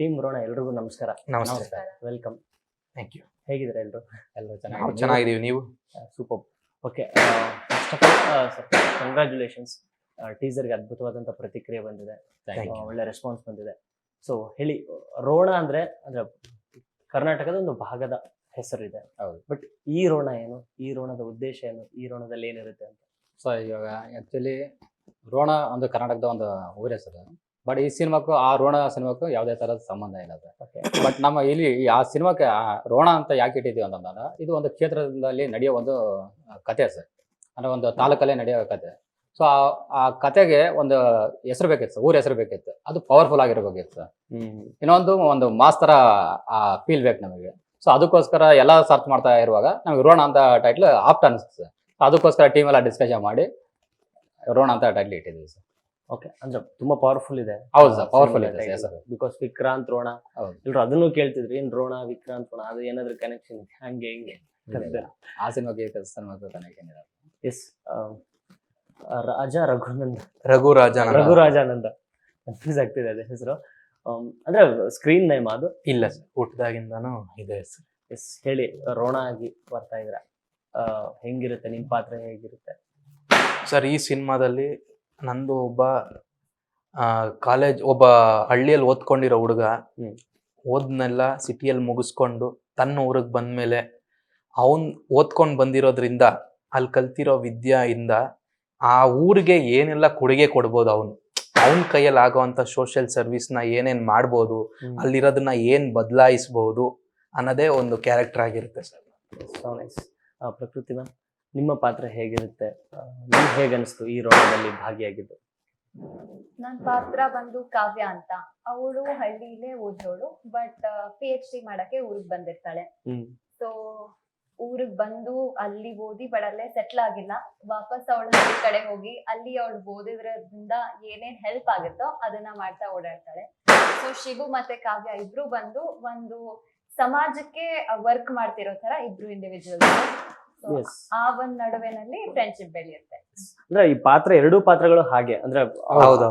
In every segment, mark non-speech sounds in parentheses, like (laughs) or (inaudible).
Team Ron ಎಲ್ರಿಗೂ ನಮಸ್ಕಾರ. ನಮಸ್ಕಾರ. ವೆಲ್ಕಮ್ ಥ್ಯಾಂಕ್ ಯು ಹೇಗಿದ್ರೆ ಎಲ್ಲರೂ ಎಲ್ಲರೂ ಚೆನ್ನಾಗಿ ಚೆನ್ನಾಗಿದ್ದೀವಿ ನೀವು? Super okay first of all sir congratulations ಟೀಸರ್ಗೆ ಅದ್ಭುತವಾದಂಥ ಪ್ರತಿಕ್ರಿಯೆ ಬಂದಿದೆ. ಒಳ್ಳೆ ರೆಸ್ಪಾನ್ಸ್ ಬಂದಿದೆ. ಸೊ ಹೇಳಿ ರೋಣ ಅಂದ್ರೆ ಅಂದ್ರೆ ಕರ್ನಾಟಕದ ಒಂದು ಭಾಗದ ಹೆಸರಿದೆ. ಹೌದು. ಬಟ್ ಈ ರೋಣ ಏನು? ಈ ರೋಣದ ಉದ್ದೇಶ ಏನು? ಈ ರೋಣದಲ್ಲಿ ಏನಿರುತ್ತೆ ಅಂತ? ಸೊ ಇವಾಗ ಆ್ಯಕ್ಚುಲಿ ರೋಣ ಒಂದು ಕರ್ನಾಟಕದ ಒಂದು ಊರ ಹೆಸರು. ಬಟ್ ಈ ಸಿನಿಮಾಕ್ಕೂ ಆ ರೋಣ ಸಿನಿಮಾಕ್ಕೂ ಯಾವುದೇ ಥರದ ಸಂಬಂಧ ಇಲ್ಲ ಸರ್ ಓಕೆ ಬಟ್ ನಮ್ಮ ಇಲ್ಲಿ ಆ ಸಿನಿಮಾಕ್ಕೆ ಆ ರೋಣ ಅಂತ ಯಾಕೆ ಇಟ್ಟಿದ್ದೀವಿ ಅಂತಂದಾಗ ಇದು ಒಂದು ಕ್ಷೇತ್ರದಲ್ಲಿ ನಡೆಯೋ ಒಂದು ಕತೆ ಸರ್. ಅಂದರೆ ಒಂದು ತಾಲೂಕಲ್ಲೇ ನಡೆಯೋ ಕತೆ. ಸೊ ಆ ಆ ಕತೆಗೆ ಒಂದು ಹೆಸರು ಬೇಕಿತ್ತು ಊರ ಹೆಸರು ಬೇಕಿತ್ತು. ಅದು ಪವರ್ಫುಲ್ ಆಗಿರ್ಬೇಕಿತ್ತು ಸರ್. ಇನ್ನೊಂದು ಒಂದು ಮಾಸ್ತರ ಆ ಫೀಲ್ ಬೇಕು ನಮಗೆ. ಸೊ ಅದಕ್ಕೋಸ್ಕರ ಎಲ್ಲ ಸರ್ಚ್ ಮಾಡ್ತಾ ಇರುವಾಗ ನಮಗೆ ರೋಣ ಅಂತ ಟೈಟ್ಲ್ ಆಪ್ಟ್ ಅನಿಸ್ತು ಸರ್. ಅದಕ್ಕೋಸ್ಕರ ಟೀಮ್ ಎಲ್ಲ ಡಿಸ್ಕಷನ್ ಮಾಡಿ ರೋಣ ಅಂತ ಟೈಟ್ಲ್ ಇಟ್ಟಿದ್ದೀವಿ ಸರ್. ಓಕೆ ಅಂದ್ರೆ ತುಂಬಾ ಪವರ್ಫುಲ್ ಇದೆ. ಹೌದು ಸರ್ ಪವರ್ಫುಲ್ ಇದೆ ಸರ್ ಬಿಕಾಸ್ ವಿಕ್ರಾಂತ್ ರೋಣ. ಎಲ್ರು ಅದನ್ನು ಕೇಳ್ತಿದ್ರಿ ಏನ್ ರೋಣ ವಿಕ್ರಾಂತ್ ರೋಣ ಅದು ಏನಾದ್ರೂ ಕನೆಕ್ಷನ್ ಹಂಗೆ ಹಿಂಗೆ. ಆ ಸಿನಿಮಾಗೆ ಕನೆಕ್ಷನ್ ಇದೆ ಎಸ್ ರಾಜ ರಘುನಂದ ರಘು ರಾಜ ರಘು ರಾಜಾನಂದ ಕನ್ಫ್ಯೂಸ್ ಆಗ್ತಿದೆ ಅದೇ ಹೆಸರು. ಅಂದ್ರೆ ಸ್ಕ್ರೀನ್ ನೇಮ್ ಅದು? ಇಲ್ಲ ಸರ್ ಹುಟ್ಟದಾಗಿಂದಾನು ಇದೆ ಸರ್. ಎಸ್ ಹೇಳಿ ರೋಣ ಆಗಿ ಬರ್ತಾ ಇದ್ರ. ಹೆಂಗಿರುತ್ತೆ ನಿಮ್ ಪಾತ್ರ ಹೇಗಿರುತ್ತೆ? ಸರ್ ಈ ಸಿನಿಮಾದಲ್ಲಿ ನಂದು ಒಬ್ಬ ಕಾಲೇಜ್ ಒಬ್ಬ ಹಳ್ಳಿಯಲ್ಲಿ ಓದ್ಕೊಂಡಿರೋ ಹುಡುಗ. ಓದ್ನೆಲ್ಲ ಸಿಟಿಯಲ್ಲಿ ಮುಗಿಸ್ಕೊಂಡು ತನ್ನ ಊರಿಗೆ ಬಂದ್ಮೇಲೆ ಅವನ್ ಓದ್ಕೊಂಡು ಬಂದಿರೋದ್ರಿಂದ ಅಲ್ಲಿ ಕಲ್ತಿರೋ ವಿದ್ಯೆಯಿಂದ ಆ ಊರಿಗೆ ಏನೆಲ್ಲ ಕೊಡುಗೆ ಕೊಡ್ಬೋದು ಅವನು. ಅವನ ಕೈಯಲ್ಲಿ ಆಗೋವಂಥ ಸೋಷಿಯಲ್ ಸರ್ವಿಸ್ನ ಏನೇನ್ ಮಾಡ್ಬೋದು ಅಲ್ಲಿರೋದನ್ನ ಏನು ಬದಲಾಯಿಸ್ಬೋದು ಅನ್ನೋದೇ ಒಂದು ಕ್ಯಾರೆಕ್ಟರ್ ಆಗಿರುತ್ತೆ ಸರ್. ಪ್ರಕೃತಿ ಮ್ಯಾಮ್ ನಿಮ್ಮ ಪಾತ್ರ ಹೇಗಿರುತ್ತೆ? ನಿಮ್ಗೆ ಹೇಗೆ ಅನಿಸ್ತು ಈ ರೋಲ್ನಲ್ಲಿ ಭಾಗಿಯಾಗಿದ್ದು? ನನ್ ಪಾತ್ರ ಬಂದು ಕಾವ್ಯ ಅಂತ. ಅವಳು ಹಳ್ಳಿಲೇ ಓದೋಳು ಬಟ್ ಪಿ ಎಚ್ ಡಿ ಮಾಡಕ್ಕೆ ಊರಿಗೆ ಬಂದಿರ್ತಾಳೆ. ಸೊ ಊರಿಗೆ ಬಂದು ಅಲ್ಲಿ ಓದಿ ಬಟ್ ಅಲ್ಲೇ ಸೆಟ್ಲ್ ಆಗಿಲ್ಲ. ವಾಪಸ್ ಅವಳು ಹಳ್ಳಿ ಕಡೆ ಹೋಗಿ ಅಲ್ಲಿ ಅವಳು ಓದಿದ್ರಿಂದ ಏನೇನ್ ಹೆಲ್ಪ್ ಆಗುತ್ತೋ ಅದನ್ನ ಮಾಡ್ತಾ ಓಡಾಡ್ತಾಳೆ. ಸೊ ಶಿವು ಮತ್ತೆ ಕಾವ್ಯ ಇಬ್ರು ಬಂದು ಒಂದು ಸಮಾಜಕ್ಕೆ ವರ್ಕ್ ಮಾಡ್ತಿರೋ ತರ ಇಬ್ರು ಇಂಡಿವಿಜುವಲ್ ಆ ಒಂದ್ ನಡುವೆನಲ್ಲಿ ಫ್ರೆಂಡ್ಶಿಪ್ ಬೆಳೆಯುತ್ತೆ. ಅಂದ್ರೆ ಈ ಪಾತ್ರ ಎರಡೂ ಪಾತ್ರಗಳು ಹಾಗೆ ಅಂದ್ರೆ ಹೌದು.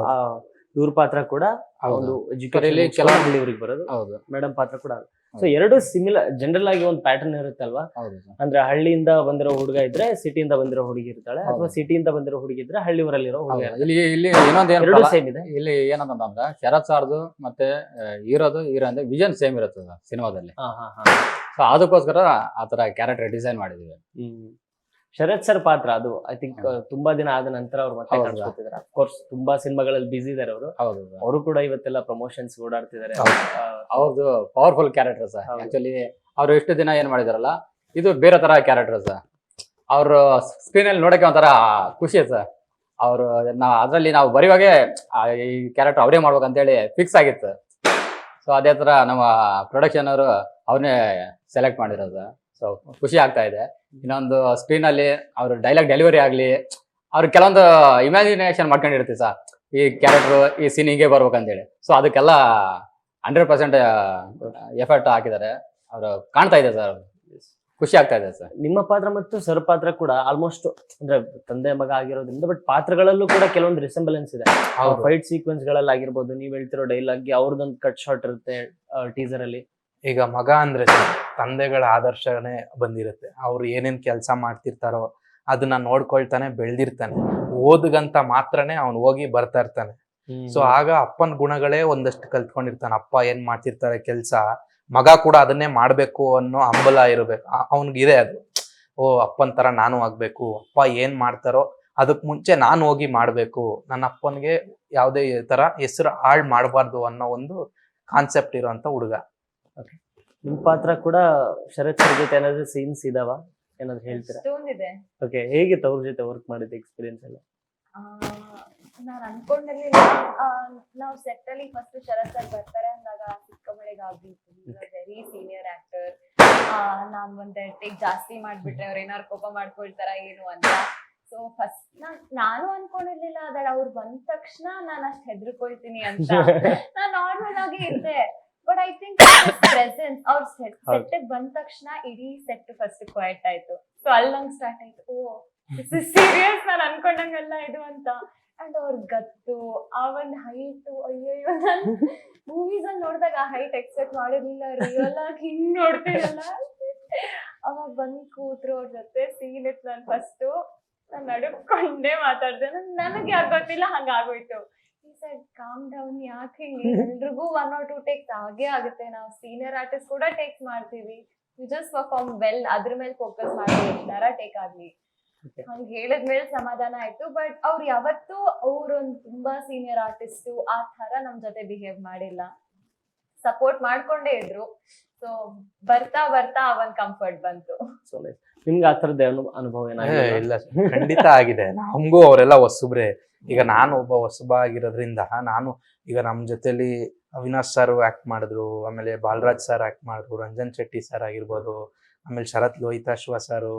ಇವ್ರ ಪಾತ್ರ ಕೂಡ ಒಂದು ಎಜುಕೇಶನ್ ಬರೋದು. ಹೌದು. ಮೇಡಮ್ ಪಾತ್ರ ಕೂಡ ಸೊ ಎರಡು ಸಿಮಿಲರ್ ಜನರಲ್ ಆಗಿ ಒಂದು ಪ್ಯಾಟರ್ನ್ ಇರುತ್ತೆ ಅಲ್ವಾ ಅಂದ್ರೆ ಹಳ್ಳಿಯಿಂದ ಬಂದಿರೋ ಹುಡುಗ ಇದ್ರೆ ಸಿಟಿಯಿಂದ ಬಂದಿರೋ ಹುಡುಗಿ ಇರ್ತಾಳೆ ಅಥವಾ. ಸಿಟಿಯಿಂದ ಬಂದಿರೋ ಹುಡುಗಿ ಇದ್ರೆ ಹಳ್ಳಿ ಊರಲ್ಲಿರೋ ಹುಡುಗ. ಇಲ್ಲಿ ಇಲ್ಲಿ ಇನ್ನೊಂದು ಎರಡು ಸೇಮ್ ಇದೆ. ಇಲ್ಲಿ ಏನಂತಂದ್ರೆ ಶರತ್ ಸಾರ್ದು ಮತ್ತೆ ಹೀರೋದು ಹೀರೋ ಅಂದ್ರೆ ವಿಜನ್ ಸೇಮ್ ಇರುತ್ತೆ ಸರ್ ಸಿನಿಮಾದಲ್ಲಿ. ಹಾ ಹಾ ಹಾ. ಸೊ ಅದಕ್ಕೋಸ್ಕರ ಆ ತರ ಕ್ಯಾರೆಕ್ಟರ್ ಡಿಸೈನ್ ಮಾಡಿದೀವಿ ಶರತ್ ಸರ್ ಪಾತ್ರ ಅದು. ಐ ಥಿಂಕ್ ತುಂಬಾ ದಿನ ಆದ ನಂತರ ಅವ್ರು ಮತ್ತೆ ಕೋರ್ಸ್ ಕಾಣಿಸ್ಕೊತಿದ್ದಾರೆ ಅಫ್ಕೋರ್ಸ್ ತುಂಬಾ ಸಿನಿಮಾಗಳಲ್ಲಿ ಬಿಸಿ ಇದಾರೆ ಅವರು. ಹೌದು. ಅವರು ಕೂಡ ಇವತ್ತೆಲ್ಲ ಪ್ರಮೋಷನ್ಸ್ ಓಡಾಡ್ತಿದ್ದಾರೆ. ಅವ್ರದ್ದು ಪವರ್ಫುಲ್ ಕ್ಯಾರೆಕ್ಟರ್ ಸರ್. ಆಕ್ಚುಲಿ ಅವ್ರು ಎಷ್ಟು ದಿನ ಏನ್ ಮಾಡಿದಾರಲ್ಲ ಇದು ಬೇರೆ ತರ ಕ್ಯಾರೆಕ್ಟರ್ ಸರ್ ಅವರು ಸ್ಕ್ರೀನ್ ಅಲ್ಲಿ ನೋಡಕ್ಕೆ ಒಂಥರ ಖುಷಿ ಸರ್ ಅವರು ನಾವು ಅದರಲ್ಲಿ ನಾವು ಬರೆಯುವಾಗೆ ಈ ಕ್ಯಾರೆಕ್ಟರ್ ಅವರೇ ಮಾಡ್ಬೇಕಂತೇಳಿ ಫಿಕ್ಸ್ ಆಗಿತ್ತು. ಸೊ ಅದೇ ತರ ನಮ್ಮ ಪ್ರೊಡಕ್ಷನ್ ಅವರು ಅವ್ರನ್ನೇ ಸೆಲೆಕ್ಟ್ ಮಾಡಿರೋದು. ಸೊ ಖುಷಿ ಆಗ್ತಾ ಇದೆ. ಇನ್ನೊಂದು ಸ್ಕ್ರೀನ್ ಅಲ್ಲಿ ಅವ್ರ ಡೈಲಾಗ್ ಡೆಲಿವರಿ ಆಗ್ಲಿ ಅವ್ರ ಕೆಲವೊಂದು ಇಮ್ಯಾಜಿನೇಷನ್ ಮಾಡ್ಕೊಂಡಿರ್ತೀವಿ ಸರ್ ಈ ಕ್ಯಾರೆಕ್ಟರ್ ಈ ಸೀನ್ ಹಿಂಗೆ ಬರ್ಬೇಕಂತೇಳಿ. ಸೊ ಅದಕ್ಕೆಲ್ಲ ಹಂಡ್ರೆಡ್ ಪರ್ಸೆಂಟ್ ಎಫರ್ಟ್ ಹಾಕಿದ್ದಾರೆ. ಅವರು ಕಾಣ್ತಾ ಇದೆ ಸರ್ ಖುಷಿ ಆಗ್ತಾ ಇದೆ ಸರ್. ನಿಮ್ಮ ಪಾತ್ರ ಮತ್ತು ಸರ್ ಪಾತ್ರ ಕೂಡ ಆಲ್ಮೋಸ್ಟ್ ಅಂದ್ರೆ ತಂದೆ ಮಗ ಆಗಿರೋದ್ರಿಂದ ಬಟ್ ಪಾತ್ರಗಳಲ್ಲೂ ಕೂಡ ಕೆಲವೊಂದು ರಿಸೆಂಬಲೆನ್ಸ್ ಇದೆ. ಫೈಟ್ ಸೀಕ್ವೆನ್ಸ್ಗಳಲ್ಲಿ ಆಗಿರ್ಬೋದು ನೀವ್ ಹೇಳ್ತಿರೋ ಡೈಲಾಗ್ ಅವ್ರದ್ದೊಂದು ಕಟ್ ಶಾಟ್ ಇರುತ್ತೆ ಟೀಸರ್ ಅಲ್ಲಿ. ಈಗ ಮಗ ಅಂದ್ರೆ ತಂದೆಗಳ ಆದರ್ಶನೇ ಬಂದಿರುತ್ತೆ. ಅವ್ರು ಏನೇನ್ ಕೆಲಸ ಮಾಡ್ತಿರ್ತಾರೋ ಅದನ್ನ ನೋಡ್ಕೊಳ್ತಾನೆ ಬೆಳ್ದಿರ್ತಾನೆ. ಓದ್ಗಂತ ಮಾತ್ರನೇ ಅವ್ನು ಹೋಗಿ ಬರ್ತಾ ಇರ್ತಾನೆ. ಸೊ ಆಗ ಅಪ್ಪನ ಗುಣಗಳೇ ಒಂದಷ್ಟು ಕಲ್ತ್ಕೊಂಡಿರ್ತಾನೆ. ಅಪ್ಪ ಏನ್ ಮಾಡ್ತಿರ್ತಾರೆ ಕೆಲ್ಸ ಮಗ ಕೂಡ ಅದನ್ನೇ ಮಾಡ್ಬೇಕು ಅನ್ನೋ ಹಂಬಲ ಇರಬೇಕು. ಅವನಿಗಿದೆ ಅದು. ಓ ಅಪ್ಪನ ತರ ನಾನು ಆಗ್ಬೇಕು. ಅಪ್ಪ ಏನ್ ಮಾಡ್ತಾರೋ ಅದಕ್ ಮುಂಚೆ ನಾನು ಹೋಗಿ ಮಾಡ್ಬೇಕು. ನನ್ನ ಅಪ್ಪನಿಗೆ ಯಾವುದೇ ತರ ಹೆಸರು ಹಾಳ್ ಮಾಡಬಾರ್ದು ಅನ್ನೋ ಒಂದು ಕಾನ್ಸೆಪ್ಟ್ ಇರುವಂತ ಹುಡುಗ. ನಿಮ್ ಪಾತ್ರ ಕೂಡ ಶರತ್ ಸರ್ ಜೊತೆ ಏನಾದ್ರು ಸೀನ್ಸ್ ಇದಾವ? ಏನಾದ್ರು ಹೇಳ್ತೀರಾ? ಅಷ್ಟೊಂದಿದೆ. ಓಕೆ ಹೇಗಿತ್ತು ಅವ್ರ ಜೊತೆ ವರ್ಕ್ ಮಾಡಿದ ಎಕ್ಸ್ಪೀರಿಯನ್ಸ್ ಎಲ್ಲ? ನಾನು ಅನ್ಕೊಂಡಿರ್ಲಿಲ್ಲ ನಾವು ಸೆಟ್ ಅಲ್ಲಿ ಫಸ್ಟ್ ಶರತ್ ಸರ್ ಬರ್ತಾರೆ ಅಂದಾಗ ಚಿಕ್ಕಮಳಿಗೆ ಆಗ್ಬಿಟ್ಟು ವೆರಿ ಸೀನಿಯರ್ ಆಕ್ಟರ್ ನಾನ್ ಒಂದ್ ಟೇಕ್ ಜಾಸ್ತಿ ಮಾಡ್ಬಿಟ್ರೆ ಅವ್ರ ಏನಾರು ಕೋಪ ಮಾಡ್ಕೊಳ್ತಾರ ಏನು ಅಂತ. ಸೊ ಫಸ್ಟ್ ನಾನು ಅನ್ಕೊಂಡಿರ್ಲಿಲ್ಲ ಅದ್ರ ಅವ್ರು ಬಂದ ತಕ್ಷಣ ನಾನು ಅಷ್ಟ್ ಹೆದರ್ಕೊಳ್ತೀನಿ ಅಂತ. ನಾನ್ ನಾರ್ಮಲ್ ಆಗಿ ಇದ್ದೆ ಬಟ್ ಐ ಥಿಂಕ್ ಪ್ರೆಸೆನ್ಸ್ ಅವ್ರ ಸೆಟ್. ಸೆಟ್ ಬಂದ ತಕ್ಷಣ ಇಡೀ ಸೆಟ್ ಫಸ್ಟ್ ಕ್ವೈಟ್ ಆಯ್ತು. ಸೊ ಅಲ್ಲಿ ನಂಗೆ ಸ್ಟಾರ್ಟ್ ಆಯ್ತು. ಓ ಸೀರಿಯಸ್ ನಾನು ಅನ್ಕೊಂಡಂಗೆಲ್ಲ ಇದು ಅಂತ. ಅಂಡ್ ಅವ್ರ ಗತ್ತು ಆ ಒಂದ್ ಹೈಟ್ ಅಯ್ಯೋ ನಾನು ಮೂವೀಸ್ ಅಲ್ಲಿ ನೋಡಿದಾಗ ಆ ಹೈಟ್ ಎಕ್ಸ್ಪೆಕ್ಟ್ ಮಾಡಿರ್ಲಿಲ್ಲ. ರಿಯಲ್ ಆಗಿ ಹಿಂಗ್ ನೋಡ್ತಿರಲ್ಲ. ಅವಾಗ ಬಂದು ಕೂತ್ರು ಅವ್ರ ಜೊತೆ ಸೀನ್ ಇತ್ತು ನಾನು ಫಸ್ಟು ನಾನು ನಡುಕೊಂಡೇ ಮಾತಾಡ್ದೆ. ನನ್- ನನಗೆ ಯಾರು ಗೊತ್ತಿಲ್ಲ ಹಂಗಾಗೋಯ್ತು ಕಾಮ್ ಡೌನ್ ಯಾಕೆ ಎಲ್ರಿಗೂ ಒನ್ ಆರ್ ಟೂ ಟೇಕ್ಸ್ ಆಗೇ ಆಗುತ್ತೆ. ನಾವು ಸೀನಿಯರ್ ಆರ್ಟಿಸ್ಟ್ ಕೂಡ ಟೇಕ್ಸ್ ಮಾಡ್ತೀವಿ. ಯು ಜಸ್ಟ್ ಪರ್ಫಾರ್ಮ್ ವೆಲ್ ಅದ್ರ ಮೇಲೆ ಫೋಕಸ್ ಮಾಡಿ. ಎಷ್ಟಾರ ಟೇಕ್ ಆಗ್ಲಿ. ಹಂಗ ಹೇಳಿದ್ಮೇಲೆ ಸಮಾಧಾನ ಆಯ್ತು. ಬಟ್ ಅವ್ರು ಯಾವತ್ತೂ ಅವ್ರೊಂದು ತುಂಬಾ ಸೀನಿಯರ್ ಆರ್ಟಿಸ್ಟ್ ಆ ತರ ನಮ್ ಜೊತೆ ಬಿಹೇವ್ ಮಾಡಿಲ್ಲ. ಸಪೋರ್ಟ್ ಮಾಡ್ಕೊಂಡೇ ಇದ್ರು. ಸೊ ಬರ್ತಾ ಬರ್ತಾ ಅವನ್ ಕಂಫರ್ಟ್ ಬಂತು. ನಿಮ್ಗೆ ಆ ಥರದ ಅನುಭವ ಏನಾಗಿದೆ ಇಲ್ಲ ಖಂಡಿತ ಆಗಿದೆ. ನಮಗೂ ಅವರೆಲ್ಲ ಹೊಸಬ್ರೆ. ಈಗ ನಾನು ಒಬ್ಬ ಹೊಸಬ ಆಗಿರೋದ್ರಿಂದ ನಾನು ಈಗ ನಮ್ಮ ಜೊತೆಲಿ ಅವಿನಾಶ್ ಸರ್ ಆಕ್ಟ್ ಮಾಡಿದ್ರು ಆಮೇಲೆ ಬಾಲರಾಜ್ ಸರ್ ಆಕ್ಟ್ ಮಾಡಿದ್ರು ರಂಜನ್ ಶೆಟ್ಟಿ ಸರ್ ಆಗಿರ್ಬೋದು ಆಮೇಲೆ ಶರತ್ ಲೋಹಿತಾಶ್ವ ಸಾರು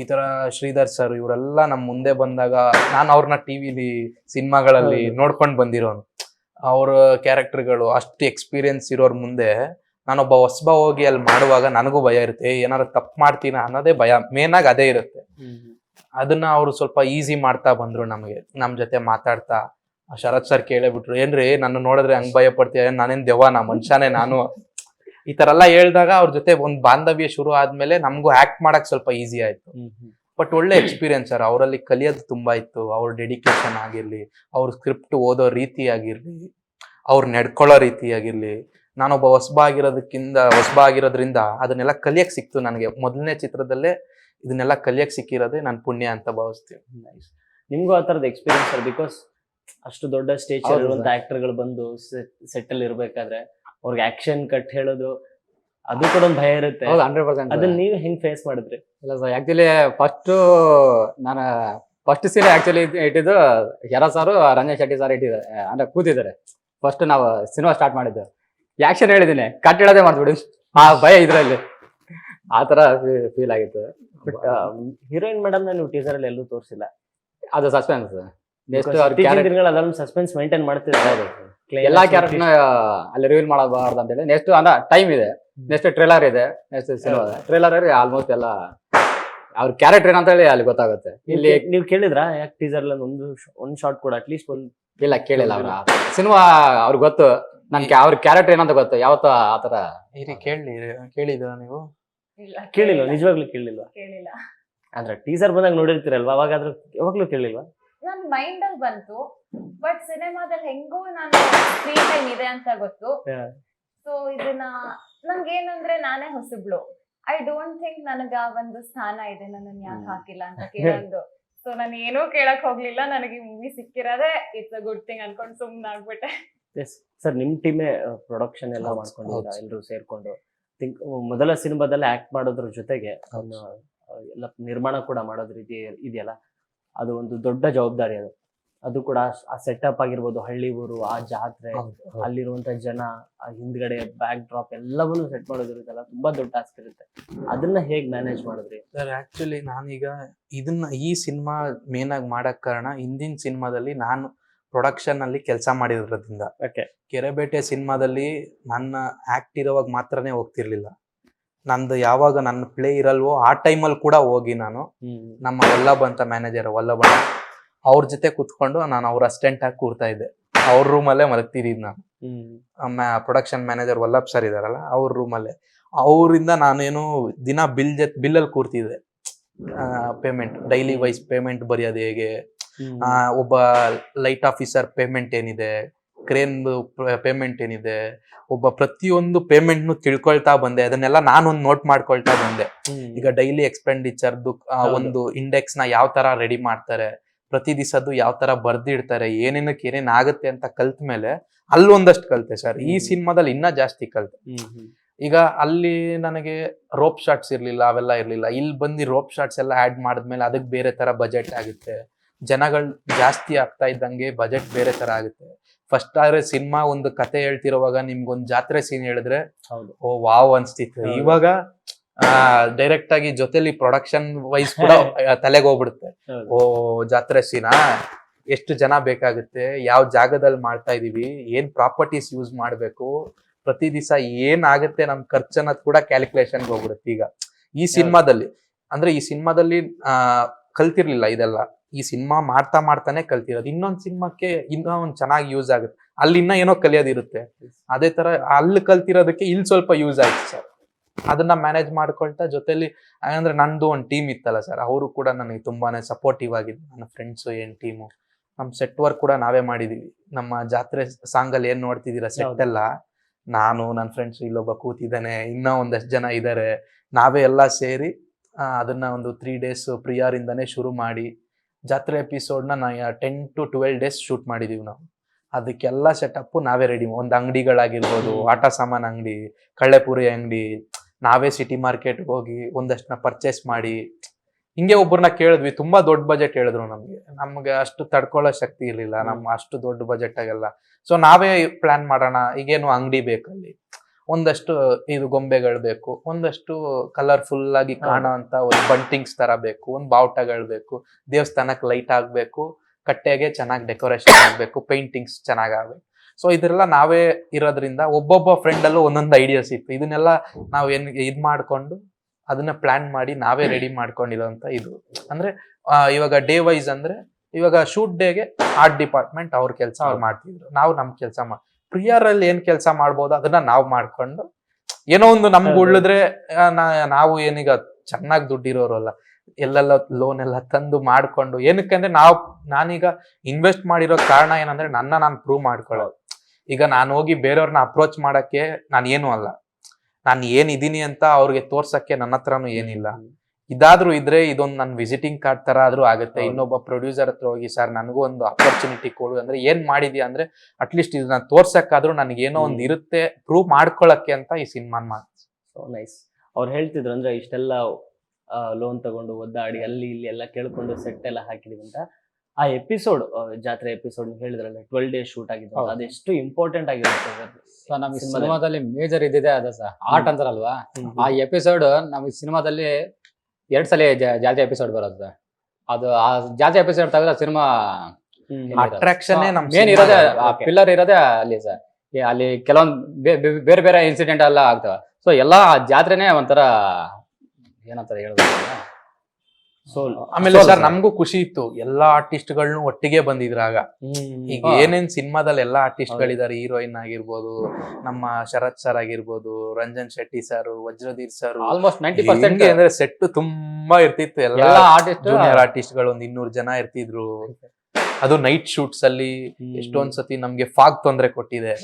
ಈ ತರ ಶ್ರೀಧರ್ ಸರ್ ಇವರೆಲ್ಲ ನಮ್ಮ ಮುಂದೆ ಬಂದಾಗ ನಾನು ಅವ್ರನ್ನ ಟಿವಿಲಿ ಸಿನಿಮಾಗಳಲ್ಲಿ. ನೋಡ್ಕೊಂಡು ಬಂದಿರೋನು. ಅವ್ರ ಕ್ಯಾರೆಕ್ಟರ್ಗಳು ಅಷ್ಟು ಎಕ್ಸ್ಪೀರಿಯನ್ಸ್ ಇರೋರ್ ಮುಂದೆ ನಾನೊಬ್ಬ ಹೊಸಬ ಹೋಗಿ ಅಲ್ಲಿ ಮಾಡುವಾಗ ನನಗೂ ಭಯ ಇರುತ್ತೆ ಏನಾದ್ರು ತಪ್ಪು ಮಾಡ್ತೀನ? ಅನ್ನೋದೇ ಭಯ. ಮೇನ್ ಆಗಿ ಅದೇ ಇರುತ್ತೆ. ಅದನ್ನ ಅವರು ಸ್ವಲ್ಪ ಈಸಿ ಮಾಡ್ತಾ ಬಂದ್ರು ನಮಗೆ ನಮ್ ಜೊತೆ ಮಾತಾಡ್ತಾ. ಶರತ್ ಸರ್ ಕೇಳೇ ಬಿಟ್ರು ಏನ್ರಿ ನನ್ನ ನೋಡಿದ್ರೆ ಹಂಗ್ ಭಯ ಪಡ್ತೀಯ? ನಾನೇನ್ ದೆವ್ವನಾ ಮನುಷ್ಯನೇ ನಾನು? ಈ ತರ ಎಲ್ಲ ಹೇಳಿದಾಗ ಅವ್ರ ಜೊತೆ ಒಂದು ಬಾಂಧವ್ಯ ಶುರು ಆದ್ಮೇಲೆ ನಮಗೂ ಆಕ್ಟ್ ಮಾಡಕ್ ಸ್ವಲ್ಪ ಈಸಿ ಆಯ್ತು. ಬಟ್ ಒಳ್ಳೆ ಎಕ್ಸ್ಪೀರಿಯನ್ಸ್ ಸರ್ ಅವರಲ್ಲಿ ಕಲಿಯೋದು ತುಂಬಾ ಇತ್ತು. ಅವ್ರ ಡೆಡಿಕೇಶನ್ ಆಗಿರ್ಲಿ ಅವ್ರ ಸ್ಕ್ರಿಪ್ಟ್ ಓದೋ ರೀತಿ ಆಗಿರ್ಲಿ ಅವ್ರು ನಡ್ಕೊಳ್ಳೋ ರೀತಿ ಆಗಿರ್ಲಿ ನಾನೊಬ್ಬ ಹೊಸಬ ಆಗಿರೋದಕ್ಕಿಂತ ಹೊಸಬ ಆಗಿರೋದ್ರಿಂದ ಅದನ್ನೆಲ್ಲ ಕಲಿಯಕ್ ಸಿಕ್ತು ನನಗೆ. ಮೊದಲನೇ ಚಿತ್ರದಲ್ಲೇ ಇದನ್ನೆಲ್ಲ ಕಲಿಯಕ್ ಸಿಕ್ಕಿರೋದೇ ನಾನು ಪುಣ್ಯ ಅಂತ ಭಾವಿಸ್ತೀನಿ. ನಿಮ್ಗೂ ಆ ಥರದ ಎಕ್ಸ್ಪೀರಿಯನ್ಸ್ ಸರ್ ಬಿಕಾಸ್ ಅಷ್ಟು ದೊಡ್ಡ ಸ್ಟೇಜ್ ಇರುವಂತ. ಆಕ್ಟರ್ಗಳು ಬಂದು ಸೆಟ್ ಅಲ್ಲಿ ಇರ್ಬೇಕಾದ್ರೆ ಅವ್ರಿಗೆ ಆಕ್ಷನ್ ಕಟ್ ಹೇಳೋದು ಅದು ಕೂಡ ಒಂದು ಭಯ ಇರುತ್ತೆ. ಹಂಡ್ರೆಡ್ ಪರ್ಸೆಂಟ್ ಅದನ್ನ ನೀವು ಹೆಂಗ್ ಫೇಸ್ ಮಾಡಿದ್ರಿ? ಇಲ್ಲ ಸರ್ ಆಕ್ಚುಲಿ ಫಸ್ಟ್ ನಾನು ಫಸ್ಟ್ ಸೀರೆ ಆಕ್ಚುಲಿ ಇಟ್ಟಿದ್ದು ಯರ ಸಾರು ರಂಜನ್ ಶೆಟ್ಟಿ ಸರ್ ಇಟ್ಟಿದ್ದಾರೆ ಅಂದ್ರೆ ಕೂತಿದ್ದಾರೆ. ಫಸ್ಟ್ ನಾವು ಸಿನಿಮಾ ಸ್ಟಾರ್ಟ್ ಮಾಡಿದ್ದು. ಆಕ್ಷನ್ ಹೇಳಿದ್ದೀನಿ ಕಟ್ ಹೇಳೋದೇ ಮಾಡ್ಬಿಡಿ. ಆ ಭಯ ಇದ್ರಲ್ಲಿ. ಆ ತರ ಫೀಲ್ ಆಗಿತ್ತು. ಹೀರೋಯಿನ್ ಮೇಡಮ್ ನೀವು ಟೀಸರ್ ಅಲ್ಲಿ ಎಲ್ಲೂ ತೋರಿಸಿಲ್ಲ. ಅದು ಸಸ್ಪೆನ್ಸ್ ನೆಕ್ಸ್ಟ್ ಅದನ್ನ ಸಸ್ಪೆನ್ಸ್ ಮೇಂಟೈನ್ ಮಾಡ್ತಿದ್ದಾರೆ ಎಲ್ಲಾ ಕ್ಯಾರೆಕ್ಟರ್ ಅಲ್ಲಿ ರಿವೀಲ್ ಮಾಡಬಾರ್ದು ಅಂತ ಹೇಳಿ. ನೆಕ್ಸ್ಟ್ ಅಂದ್ರೆ ಟೈಮ್ ಇದೆ. ನೆಕ್ಸ್ಟ್ ಟ್ರೇಲರ್ ಇದೆ. ನೆಕ್ಸ್ಟ್ ಸಿನಿಮಾ ಟ್ರೇಲರ್ ಆಲ್ಮೋಸ್ಟ್ ಎಲ್ಲ ಅವ್ರ ಕ್ಯಾರೆಕ್ಟರ್ ಏನಂತ ಹೇಳಿ ಅಲ್ಲಿ ಗೊತ್ತಾಗುತ್ತೆ. ಇಲ್ಲಿ ನೀವು ಕೇಳಿದ್ರ? ಯಾಕೆ ಟೀಸರ್ ಒಂದು ಒಂದ್ ಶಾರ್ಟ್ ಕೂಡ ಅಟ್ಲೀಸ್ಟ್ ಒಂದು ಇಲ್ಲ ಕೇಳಿಲ್ಲ ಅವ್ರ. ಸಿನಿಮಾ ಅವ್ರಿಗೆ ಗೊತ್ತು. ನನ್ ಅವ್ರ ಕ್ಯಾರೆಕ್ಟರ್ ಏನಂತ ಗೊತ್ತು? ಯಾವತ್ತ ಆತರ ಇರಿ ಕೇಳಿ ಕೇಳಿದ ನೀವು? ಕೇಳಿಲ್ಲ. ನಿಜವಾಗ್ಲೂ ಕೇಳಿಲ್ಲ ಕೇಳಿಲ್ಲ. ಅಂದ್ರೆ ಟೀಸರ್ ಬಂದಾಗ ನೋಡಿರ್ತೀರಲ್ವಾ? ಅವಾಗಾದ್ರೂ ಯಾವಾಗ್ಲೂ ಕೇಳಿಲ್ವಾ? ನನ್ ಮೈಂಡ್ ಅಲ್ಲಿ ಬಂತು. ಬಟ್ ಸಿನಿಮಾದಲ್ಲಿ ಹೆಂಗೂ ನಾನು ಫ್ರೀ ಟೈಮ್ ಇದೆ ಅಂತ ಗೊತ್ತು. ಸೊ ಇದನ್ನ ನಂಗೇನಂದ್ರೆ ನಾನೇ ಹೊಸಬ್ಳು. ಐ ಡೋಂಟ್ ಥಿಂಕ್ ನನಗ ಒಂದು ಸ್ಥಾನ ಇದೆ. ನನ್ನ ಯಾಕೆ ಹಾಕಿಲ್ಲ ಅಂತ ಕೇಳೋದು. ಸೊ ನಾನು ಏನೂ ಕೇಳಕ್ ಹೋಗ್ಲಿಲ್ಲ. ನನಗೆ ಮೂವಿ ಸಿಕ್ಕಿರೋದೇ ಇಟ್ಸ್ ಅ ಗುಡ್ ಥಿಂಗ್ ಅನ್ಕೊಂಡು ಸುಮ್ನೆ ಆಗ್ಬಿಟ್ಟೆ ಎಸ್ ಸರ್ ನಿಮ್ ಟೀಮೇ ಪ್ರೊಡಕ್ಷನ್ ಎಲ್ಲ ಮಾಡ್ಕೊಂಡಿದ್ದ ಮಾಡ್ಕೊಂಡಿದ್ದೀರಾ? ಎಲ್ಲರೂ ಸೇರ್ಕೊಂಡು? ಥಿಂಕ್ ಮೊದಲ ಸಿನಿಮಾದಲ್ಲಿ ಆಕ್ಟ್ ಮಾಡೋದ್ರ ಜೊತೆಗೆ ಎಲ್ಲ ನಿರ್ಮಾಣ ಕೂಡ ಮಾಡೋದ್ ರೀತಿ ಇದೆಯಲ್ಲ? ಅದು ಒಂದು ದೊಡ್ಡ ಜವಾಬ್ದಾರಿ ಅದು. ಅದು ಕೂಡ ಆ ಸೆಟಪ್ ಆಗಿರ್ಬೋದು ಹಳ್ಳಿ ಊರು ಆ ಜಾತ್ರೆ ಅಲ್ಲಿರುವಂತ ಜನ ಆ ಹಿಂದ್ಗಡೆ ಬ್ಯಾಕ್ ಡ್ರಾಪ್ ಎಲ್ಲವನ್ನೂ ಸೆಟ್ ಮಾಡೋದಿರುತ್ತಲ್ಲ ತುಂಬಾ ದೊಡ್ಡ ಟಾಸ್ಕ್ ಇರುತ್ತೆ. ಅದನ್ನ ಹೇಗ್ ಮ್ಯಾನೇಜ್ ಮಾಡಿದ್ರಿ? ಸರ್ ಆಕ್ಚುಲಿ ನಾನೀಗ ಇದನ್ನ ಈ ಸಿನಿಮಾ ಮೇನ್ ಆಗಿ ಮಾಡಕ್ ಕಾರಣ ಹಿಂದಿನ ಸಿನಿಮಾದಲ್ಲಿ ನಾನು ಪ್ರೊಡಕ್ಷನ್ ಅಲ್ಲಿ ಕೆಲಸ ಮಾಡಿರೋದ್ರಿಂದ. ಕೆರೆಬೇಟೆ ಸಿನಿಮಾದಲ್ಲಿ ನನ್ನ ಆಕ್ಟ್ ಇರೋವಾಗ ಮಾತ್ರನೇ ಹೋಗ್ತಿರ್ಲಿಲ್ಲ. ನಂದು ಯಾವಾಗ ನನ್ನ ಪ್ಲೇ ಇರಲ್ವೋ ಆ ಟೈಮಲ್ಲಿ ಕೂಡ ಹೋಗಿ ನಾನು ನಮ್ಮ ವಲ್ಲಭ ಅಂತ ಮ್ಯಾನೇಜರ್ ವಲ್ಲಭ ಅವ್ರ ಜೊತೆ ಕುತ್ಕೊಂಡು ನಾನು ಅವ್ರ ಅಸಿಸ್ಟೆಂಟ್ ಆಗಿ ಕೂರ್ತಾ ಇದ್ದೆ. ಅವ್ರ ರೂಮಲ್ಲೇ ಮಲಗ್ತಿದ್ದೀನಿ ನಾನು. ಪ್ರೊಡಕ್ಷನ್ ಮ್ಯಾನೇಜರ್ ವಲ್ಲಭ್ ಸರ್ ಇದಾರಲ್ಲ ಅವ್ರ ರೂಮಲ್ಲೇ ಅವರಿಂದ ನಾನೇನು ದಿನ ಬಿಲ್ ಜೊತೆ ಬಿಲ್ಲಲ್ಲಿ ಕೂರ್ತಿದ್ದೆ. ಪೇಮೆಂಟ್ ಡೈಲಿ ವೈಸ್ ಪೇಮೆಂಟ್ ಬರೆಯೋದು ಹೇಗೆ? ಒಬ್ಬ ಲೈಟ್ ಆಫೀಸರ್ ಪೇಮೆಂಟ್ ಏನಿದೆ ಕ್ರೇನ್ ಪೇಮೆಂಟ್ ಏನಿದೆ ಒಬ್ಬ ಪ್ರತಿಯೊಂದು ಪೇಮೆಂಟ್ ಪೇಮೆಂಟ್ನು ತಿಳ್ಕೊಳ್ತಾ ಬಂದೆ. ಅದನ್ನೆಲ್ಲ ನಾನೊಂದು ನೋಟ್ ಮಾಡ್ಕೊಳ್ತಾ ಬಂದೆ. ಈಗ ಡೈಲಿ ಎಕ್ಸ್ಪೆಂಡಿಚರ್ದು. ಒಂದು ಇಂಡೆಕ್ಸ್ನ ಯಾವ ತರ ರೆಡಿ ಮಾಡ್ತಾರೆ ಪ್ರತಿ ದಿವಸದ್ದು ಯಾವ ತರ ಬರ್ದಿಡ್ತಾರೆ ಏನೇನಕ್ಕೆ ಏನೇನ್ ಆಗುತ್ತೆ ಅಂತ ಕಲ್ತ ಮೇಲೆ ಅಲ್ಲೊಂದಷ್ಟು ಕಲ್ತೆ ಸರ್ ಈ. ಸಿನಿಮಾದಲ್ಲಿ ಇನ್ನ ಜಾಸ್ತಿ ಕಲ್ತೆ. ಈಗ ಅಲ್ಲಿ ನನಗೆ ರೋಪ್ ಶಾರ್ಟ್ಸ್ ಇರ್ಲಿಲ್ಲ ಅವೆಲ್ಲ ಇರ್ಲಿಲ್ಲ. ಇಲ್ಲಿ ಬಂದು ರೋಪ್ ಶಾರ್ಟ್ಸ್ ಎಲ್ಲ ಆಡ್ ಮಾಡಿದ್ಮೇಲೆ ಅದಕ್ಕೆ ಬೇರೆ ತರ ಬಜೆಟ್ ಆಗುತ್ತೆ. ಜನಗಳು ಜಾಸ್ತಿ ಆಗ್ತಾ ಇದ್ದಂಗೆ ಬಜೆಟ್ ಬೇರೆ ತರ ಆಗುತ್ತೆ. ಫಸ್ಟ್ ಆದ್ರೆ ಸಿನಿಮಾ ಒಂದು ಕತೆ ಹೇಳ್ತಿರೋವಾಗ ನಿಮ್ಗೊಂದು ಜಾತ್ರೆ ಸೀನ್ ಹೇಳಿದ್ರೆ ಓ ವಾವ್ ಅನ್ಸ್ತಿತ್ತು. ಇವಾಗ ಡೈರೆಕ್ಟ್ ಆಗಿ ಜೊತೆಲಿ ಪ್ರೊಡಕ್ಷನ್ ವೈಸ್ ಕೂಡ ತಲೆಗೆ ಹೋಗ್ಬಿಡುತ್ತೆ. ಓ ಜಾತ್ರೆ ಸೀನಾ ಎಷ್ಟು ಜನ ಬೇಕಾಗುತ್ತೆ? ಯಾವ ಜಾಗದಲ್ಲಿ ಮಾಡ್ತಾ ಇದೀವಿ? ಏನ್ ಪ್ರಾಪರ್ಟೀಸ್ ಯೂಸ್ ಮಾಡ್ಬೇಕು? ಪ್ರತಿ ದಿವಸ ಏನ್ ಆಗುತ್ತೆ ನಮ್ ಖರ್ಚನ್ನ ಕೂಡ ಕ್ಯಾಲ್ಕುಲೇಷನ್ ಹೋಗ್ಬಿಡುತ್ತೆ ಈಗ. ಈ ಸಿನಿಮಾದಲ್ಲಿ. ಅಂದ್ರೆ ಈ ಸಿನಿಮಾದಲ್ಲಿ ಆ ಕಲ್ತಿರ್ಲಿಲ್ಲ ಇದೆಲ್ಲ. ಈ ಸಿನಿಮಾ ಮಾಡ್ತಾ ಮಾಡ್ತಾನೆ ಕಲ್ತಿರೋದು. ಇನ್ನೊಂದ್ ಸಿನಿಮಾಕ್ಕೆ ಇನ್ನೂ ಒಂದ್ ಚೆನ್ನಾಗಿ ಯೂಸ್ ಆಗುತ್ತೆ. ಅಲ್ಲಿ ಇನ್ನ ಏನೋ ಕಲಿಯೋದಿರುತ್ತೆ. ಅದೇ ತರ ಅಲ್ಲಿ ಕಲ್ತಿರೋದಕ್ಕೆ ಇಲ್ಲಿ ಸ್ವಲ್ಪ ಯೂಸ್ ಆಯ್ತು ಸರ್ ಅದನ್ನ ಮ್ಯಾನೇಜ್ ಮಾಡ್ಕೊಳ್ತಾ ಜೊತೆಲಿ ಅಂದ್ರೆ ನಂದು ಒಂದು ಟೀಮ್ ಇತ್ತಲ್ಲ ಸರ್ ಅವರು ಕೂಡ ನನಗೆ ತುಂಬಾನೇ ಸಪೋರ್ಟಿವ್ ಆಗಿದ್ರು. ನನ್ನ ಫ್ರೆಂಡ್ಸು ಏನ್ ಟೀಮು ನಮ್ಮ ಸೆಟ್ ವರ್ಕ್ ಕೂಡ ನಾವೇ ಮಾಡಿದೀವಿ. ನಮ್ಮ ಜಾತ್ರೆ ಸಾಂಗ್ ಅಲ್ಲಿ ಏನ್ ನೋಡ್ತಿದ್ದೀರಾ ಸೆಟ್. ಎಲ್ಲ? ನಾನು ನನ್ನ ಫ್ರೆಂಡ್ಸ್ ಇಲ್ಲೊಬ್ಬ ಕೂತಿದ್ದಾನೆ ಇನ್ನೂ ಒಂದಷ್ಟು ಜನ ಇದ್ದಾರೆ ನಾವೇ ಎಲ್ಲ ಸೇರಿ ಅದನ್ನ ಒಂದು ತ್ರೀ ಡೇಸ್ ಪ್ರಿಯರ್ ಇಂದಾನೆ ಶುರು ಮಾಡಿ ಜಾತ್ರೆ ಎಪಿಸೋಡ್ನ ನಾ ten to twelve days shoot ಮಾಡಿದೀವಿ ನಾವು. ಅದಕ್ಕೆಲ್ಲ ಸೆಟಪ್ಪು ನಾವೇ ರೆಡಿ ಒಂದು ಅಂಗಡಿಗಳಾಗಿರ್ಬೋದು. ಆಟ ಸಾಮಾನು ಅಂಗಡಿ ಕಳ್ಳೆಪುರಿ ಅಂಗಡಿ ನಾವೇ ಸಿಟಿ ಮಾರ್ಕೆಟ್ ಹೋಗಿ ಒಂದಷ್ಟನ್ನ ಪರ್ಚೇಸ್ ಮಾಡಿ. ಹಿಂಗೆ ಒಬ್ಬರನ್ನ ಕೇಳಿದ್ವಿ ತುಂಬಾ ದೊಡ್ಡ ಬಜೆಟ್ ಹೇಳಿದ್ರು ನಮ್ಗೆ. ನಮ್ಗೆ ಅಷ್ಟು ತಡ್ಕೊಳ್ಳೋ ಶಕ್ತಿ ಇರಲಿಲ್ಲ. ನಮ್ಮ ಅಷ್ಟು ದೊಡ್ಡ ಬಜೆಟ್ ಆಗೆಲ್ಲ. ಸೊ ನಾವೇ ಪ್ಲಾನ್ ಮಾಡೋಣ ಈಗೇನು ಅಂಗಡಿ ಬೇಕಲ್ಲಿ? ಒಂದಷ್ಟು ಇದು ಗೊಂಬೆಗಳು ಬೇಕು ಒಂದಷ್ಟು ಕಲರ್ಫುಲ್ ಆಗಿ ಹೌದು. ಕಾಣೋ ಅಂತ ಒಂದು ಬಂಟಿಂಗ್ಸ್ ತರ ಬೇಕು ಒಂದು ಬಾವುಟಗಳು ಬೇಕು ದೇವಸ್ಥಾನಕ್ಕೆ ಲೈಟ್ ಆಗ್ಬೇಕು ಕಟ್ಟೆಗೆ ಚೆನ್ನಾಗಿ ಡೆಕೋರೇಷನ್ ಆಗಬೇಕು ಪೇಂಟಿಂಗ್ಸ್ ಚೆನ್ನಾಗ್ ಆಗ್ಬೇಕು. ಸೊ ಇದೆಲ್ಲ ನಾವೇ ಇರೋದ್ರಿಂದ ಒಬ್ಬೊಬ್ಬ ಫ್ರೆಂಡ್ ಅಲ್ಲೂ ಒಂದೊಂದು ಐಡಿಯಾಸ್ ಇತ್ತು. ಇದನ್ನೆಲ್ಲ ನಾವು ಏನ್ ಇದ್ ಮಾಡ್ಕೊಂಡು ಅದನ್ನ ಪ್ಲಾನ್ ಮಾಡಿ ನಾವೇ ರೆಡಿ ಮಾಡ್ಕೊಂಡಿರೋಂತ ಇದು. ಅಂದ್ರೆ ಇವಾಗ ಡೇ ವೈಸ್ ಅಂದ್ರೆ ಇವಾಗ ಶೂಟ್ ಡೇಗೆ ಆರ್ಟ್ ಡಿಪಾರ್ಟ್ಮೆಂಟ್ ಅವ್ರ ಕೆಲಸ ಅವ್ರು ಮಾಡ್ತಿದ್ರು. ನಾವು ನಮ್ಮ ಕೆಲಸ ಮಾಡ್ ಪ್ರಿಯರ್ ಅಲ್ಲಿ ಏನ್ ಕೆಲಸ ಮಾಡ್ಬೋದು ಅದನ್ನ ನಾವು ಮಾಡ್ಕೊಂಡು ಏನೋ ಒಂದು ನಮ್ಗೆ ಉಳಿದ್ರೆ ನಾವು ಏನೀಗ ಚೆನ್ನಾಗಿ ದುಡ್ಡಿರೋರು ಅಲ್ಲ ಎಲ್ಲೆಲ್ಲ ಲೋನ್ ಎಲ್ಲ ತಂದು ಮಾಡ್ಕೊಂಡು ಏನಕ್ಕಂದ್ರೆ ನಾವು ನಾನೀಗ ಇನ್ವೆಸ್ಟ್ ಮಾಡಿರೋ ಕಾರಣ ಏನಂದ್ರೆ ನನ್ನ ನಾನು ಪ್ರೂವ್ ಮಾಡ್ಕೊಳ್ಳೋದು. ಈಗ ನಾನು ಹೋಗಿ ಬೇರೆಯವ್ರನ್ನ ಅಪ್ರೋಚ್ ಮಾಡಕ್ಕೆ ನಾನು ಏನು ಅಲ್ಲ. ನಾನು ಏನಿದ್ದೀನಿ ಇದೀನಿ ಅಂತ ಅವ್ರಿಗೆ ತೋರ್ಸಕ್ಕೆ ನನ್ನ ಹತ್ರನೂ ಏನಿಲ್ಲ. ಇದಾದ್ರೂ ಇದ್ರೆ ಇದೊಂದು ನನ್ನ ವಿಸಿಟಿಂಗ್ ಕಾರ್ಡ್ ತರ ಆದ್ರೂ ಆಗುತ್ತೆ. ಇನ್ನೊಬ್ಬ ಪ್ರೊಡ್ಯೂಸರ್ ಹತ್ರ ಹೋಗಿ ಸರ್ ನನಗೂ ಒಂದು ಅಪರ್ಚುನಿಟಿ ಕೊಡು. ಅಂದ್ರೆ ಏನ್ ಮಾಡಿದ್ಯಾ ಅಂದ್ರೆ ಅಟ್ಲೀಸ್ಟ್ ಇದನ್ನ ತೋರ್ಸಕ್ಕಾದ್ರೂ ನನಗೆ ಏನೋ ಒಂದು ಇರುತ್ತೆ ಪ್ರೂವ್ ಮಾಡ್ಕೊಳಕ್ಕೆ ಅಂತ ಈ ಸಿನಿಮಾನ್ ಮಾಡ್ತೀನಿ ಸೊ ನೈಸ್ ಅವ್ರು ಹೇಳ್ತಿದ್ರು ಅಂದ್ರೆ ಇಷ್ಟೆಲ್ಲ ಲೋನ್ ತಗೊಂಡು ಒದ್ದಾಡಿ ಅಲ್ಲಿ ಇಲ್ಲಿ ಎಲ್ಲ ಕೇಳ್ಕೊಂಡು ಸೆಟ್ ಎಲ್ಲ ಹಾಕಿದೀವಿ ಅಂತ. ಆ ಎಪಿಸೋಡ್ ಜಾತ್ರೆ ಎಪಿಸೋಡ್ ಹೇಳಿದ್ರಲ್ಲ ಟ್ವೆಲ್ ಡೇಸ್ ಶೂಟ್ ಆಗಿದೆ. ಅದೆಷ್ಟು ಇಂಪಾರ್ಟೆಂಟ್ ಆಗಿರುತ್ತೆ ಸೊ ನಮಗೆ ಸಿನಿಮಾದಲ್ಲಿ. ಸಿನಿಮಾದಲ್ಲಿ ಮೇಜರ್ ಇದಿದೆ ಅದ ಸರ್. ಆರ್ಟ್ ಅಂತಾರಲ್ವಾ? ಆ ಎಪಿಸೋಡ್ ನಮಗೆ ಸಿನಿಮಾದಲ್ಲಿ ಎರಡ್ ಸಲ ಜಾತಿ ಎಪಿಸೋಡ್ ಬರುತ್ತೆ. ಅದು ಆ ಜಾತಿ ಎಪಿಸೋಡ್ ತೆಗೆದ್ರೆ ಸಿನಿಮಾ ಅಟ್ರಾಕ್ಷನ್ ಮೇನ್ ಇರೋದೇ. ಪಿಲ್ಲರ್ ಇರೋದೇ ಅಲ್ಲಿ ಸರ್. ಅಲ್ಲಿ ಕೆಲವೊಂದು ಬೇರೆ ಬೇರೆ ಇನ್ಸಿಡೆಂಟ್ ಎಲ್ಲ ಆಗ್ತವೆ. ಸೊ ಎಲ್ಲಾ ಜಾತ್ರೆನೇ ಒಂಥರ ಏನಂತಾರೆ ಹೇಳ್ಬೋದು ಆಮೇಲೆ ಸೋಲು ಸರ್. ನಮಗೂ ಖುಷಿ ಇತ್ತು. ಎಲ್ಲಾ ಆರ್ಟಿಸ್ಟ್ಗಳನ್ನು ಒಟ್ಟಿಗೆ ಬಂದಿದ್ರಾಗ. ಈಗ. ಏನೇನ್ ಸಿನಿಮಾದಲ್ಲಿ ಎಲ್ಲಾ ಆರ್ಟಿಸ್ಟ್. ಗಳಿದ್ದಾರೆ ಹೀರೋಯಿನ್ ಆಗಿರ್ಬೋದು ನಮ್ಮ ಶರತ್ ಸರ್ ಆಗಿರ್ಬೋದು Ranjan Shetty sir Vajradheer sir almost ninety percent ಅಂದ್ರೆ ಸೆಟ್ ತುಂಬಾ ಇರ್ತಿತ್ತು. ಎಲ್ಲಾ ಆರ್ಟಿಸ್ಟ್ ಆರ್ಟಿಸ್ಟ್ಗಳು ಒಂದ್ ಇನ್ನೂರ್ ಜನ ಇರ್ತಿದ್ರು. ಅದು ನೈಟ್ ಶೂಟ್ಸ್ ಅಲ್ಲಿ ಎಷ್ಟೊಂದ್ ಸತಿ ನಮ್ಗೆ ಫಾಗ್ ತೊಂದ್ರೆ ಕೊಟ್ಟಿದೆ.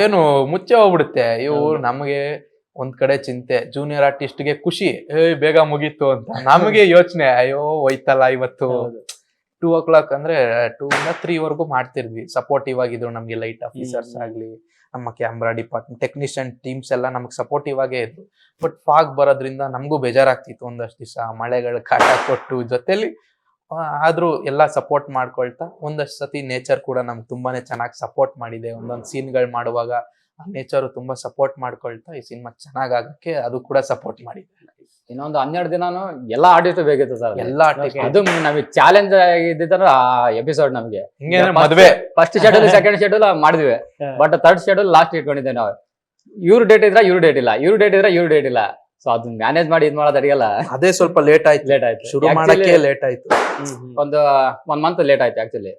ಏನು ಮುಚ್ಚೆ ಹೋಗ್ಬಿಡುತ್ತೆ. ಇವು. ನಮಗೆ ಒಂದ್ ಕಡೆ ಚಿಂತೆ ಜೂನಿಯರ್ ಆರ್ಟಿಸ್ಟ್ಗೆ ಖುಷಿ ಏ ಬೇಗ ಮುಗೀತು ಅಂತ. ನಮಗೆ ಯೋಚನೆ ಅಯ್ಯೋ ಹೋಯ್ತಲ್ಲ ಇವತ್ತು. ಟೂ ಓ ಕ್ಲಾಕ್ ಅಂದ್ರೆ ಟೂ ಇಂದ ತ್ರೀ ವರ್ಗೂ ಮಾಡ್ತಿದ್ವಿ. ಸಪೋರ್ಟಿವ್ ಆಗಿದ್ರು ನಮ್ಗೆ ಲೈಟ್ ಆಫೀಸರ್ಸ್. ಆಗ್ಲಿ ನಮ್ಮ ಕ್ಯಾಮ್ರಾ ಡಿಪಾರ್ಟ್ಮೆಂಟ್ ಟೆಕ್ನಿಷಿಯನ್ ಟೀಮ್ಸ್ ಎಲ್ಲ ನಮ್ಗೆ ಸಪೋರ್ಟಿವ್ ಆಗೇ ಇದ್ರು ಬಟ್ ಫಾಗ್ ಬರೋದ್ರಿಂದ ನಮಗೂ ಬೇಜಾರಾಗ್ತಿತ್ತು ಒಂದಷ್ಟು ದಿವಸ. ಮಳೆಗಳು ಕಾಟ ಕೊಟ್ಟು ಜೊತೆಲಿ ಆದ್ರೂ ಎಲ್ಲ ಸಪೋರ್ಟ್ ಮಾಡ್ಕೊಳ್ತಾ ಒಂದಷ್ಟು ಸತಿ ನೇಚರ್ ಕೂಡ ನಮ್ಗೆ ತುಂಬಾನೇ ಚೆನ್ನಾಗಿ ಸಪೋರ್ಟ್ ಮಾಡಿದೆ. ಒಂದೊಂದು ಸೀನ್ಗಳು ಮಾಡುವಾಗ ನೇಚರ್ ತುಂಬಾ ಸಪೋರ್ಟ್ ಮಾಡ್ಕೊಳ್ತಾ ಈ ಸಿನಿಮಾ ಚೆನ್ನಾಗಕ್ಕೆ ಅದು ಕೂಡ ಸಪೋರ್ಟ್ ಮಾಡಿದೆ. ಇನ್ನೊಂದು ಹನ್ನೆರಡು ದಿನಾನು ಎಲ್ಲಾ ಆಡಿಯೋ ಬೇಕಿತ್ತು ಸರ್ ಎಲ್ಲ ಅದು ನಮಗೆ ಚಾಲೆಂಜ್ ಆಗಿದ್ದಂದ್ರೆ ಆ ಎಪಿಸೋಡ್ ನಮಗೆ. ಮದುವೆ. ಫಸ್ಟ್ ಶೆಡ್ಯೂಲ್ ಸೆಕೆಂಡ್ ಶೆಡ್ಯೂಲ್ ಮಾಡಿದ್ವಿ. ಬಟ್ ಥರ್ಡ್ ಶೆಡ್ಯೂಲ್ ಲಾಸ್ಟ್ ಇಟ್ಕೊಂಡಿದ್ದೆ ನಾವು. ಇವ್ರ ಡೇಟ್ ಇದ್ರೆ ಇವ್ರ ಡೇಟ್ ಇಲ್ಲ. ಇವ್ರ ಡೇಟ್ ಇದ್ರೆ ಇವ್ರ ಡೇಟ್ ಇಲ್ಲ. ಸೊ ಅದನ್ನ ಮ್ಯಾನೇಜ್ ಮಾಡಿ ಇದ್ ಮಾಡೋದು ಅಡಿಗೆಲ್ಲ ಅದೇ ಸ್ವಲ್ಪ ಲೇಟ್ ಆಯ್ತು. ಲೇಟ್ ಆಯ್ತು. ಶುರು ಮಾಡಕ್ಕೆ ಲೇಟ್ ಆಯ್ತು. ಒಂದು ಒನ್ ಮಂತ್ ಲೇಟ್ ಆಯ್ತು ಆಕ್ಚುಲಿ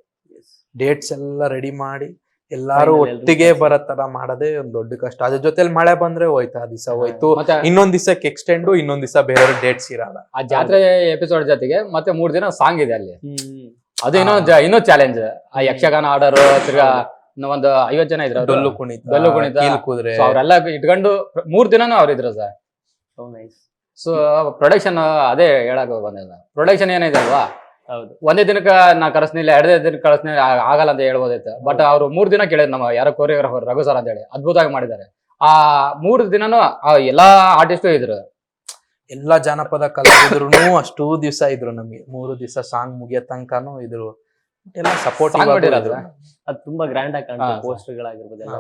ಡೇಟ್ಸ್ ಎಲ್ಲ ರೆಡಿ ಮಾಡಿ ಎಲ್ಲಾರು ಒಟ್ಟಿಗೆ. ಬರೋ ತರ ಮಾಡೋದೇ ಒಂದ್ ದೊಡ್ಡ ಕಷ್ಟ. ಅದ್ರ ಜೊತೆಲಿ ಮಳೆ ಬಂದ್ರೆ ಹೋಯ್ತು ಆ ದಿವಸ ಹೋಯ್ತು. ಇನ್ನೊಂದ್ ದಿವಸಕ್ಕೆ ಎಕ್ಸ್ಟೆಂಡ್ ಇನ್ನೊಂದ್ ದಿವಸ ಬೇರೆ ಡೇಟ್ಸ್ ಇರಲ್ಲ. ಆ ಜಾತ್ರೆ ಎಪಿಸೋಡ್ ಜೊತೆಗೆ ಮತ್ತೆ ಮೂರ್ ದಿನ ಸಾಂಗ್ ಇದೆ ಅಲ್ಲಿ. ಅದು ಇನ್ನೂ ಜ- ಇನ್ನೂ ಚಾಲೆಂಜ್ ಆ ಯಕ್ಷಗಾನ ಆರ್ಡರ್ ತಿರ್ಗಾ ಒಂದು ಐವತ್ ಜನ ಇದ್ರು ಡೊಲ್ಲು ಕುಣಿತ ಡೊಲ್ಲು ಕುಣಿತ. ಕುದುರೆ. ಸೊ ಅವರೆಲ್ಲ ಇಟ್ಕೊಂಡು ಮೂರ್ ದಿನಾನು ಅವ್ರು ಇದ್ರು ಸರ್. ಸೊ ನೈಸ್ ಸೊ ಪ್ರೊಡಕ್ಷನ್ ಅದೇ ಹೇಳಕ್ ಬಂದಿಲ್ಲ. ಪ್ರೊಡಕ್ಷನ್ ಏನಿದೆ ಅಲ್ವಾ? ಹೌದು. ಒಂದೇ ದಿನಕ್ಕೆ ನಾ ಕಳಿಸ್ನಿಲ್ಲ ಎರಡನೇ ದಿನ ಕಳಿಸ್ನಿಲ್ಲ ಆಗಲ್ಲ ಅಂತ ಹೇಳ್ಬೋದಿತ್ತು ಬಟ್ ಅವ್ರು ಮೂರ್ ದಿನ ಕೇಳಿದ್ ನಮ್ಮ ಯಾರೋ ಕೋರಿಯೋಗ್ರಾಫರ್ ರಘು ಸರ್ ಅಂತ ಹೇಳಿ ಅದ್ಭುತವಾಗಿ ಮಾಡಿದ್ದಾರೆ. ಆ ಮೂರು ದಿನನು ಆ ಎಲ್ಲಾ ಆರ್ಟಿಸ್ಟು ಇದ್ರು. ಎಲ್ಲಾ ಜಾನಪದ ಕಲಾವಿದ್ರು ಅಷ್ಟು ದಿವಸ ಇದ್ರು ನಮಗೆ. ಮೂರು ದಿವಸ ಸಾಂಗ್ ಮುಗಿಯೋ ತನಕನೂ ಇದ್ರು. ಎಲ್ಲ ಸಪೋರ್ಟ್? ಅದು ತುಂಬಾ ಗ್ರ್ಯಾಂಡ್ ಆಗಿ ಕಾಣುತ್ತೆ ಹಾ. ಪೋಸ್ಟರ್ ಗಳಾಗಿರ್ಬೋದು ಎಲ್ಲ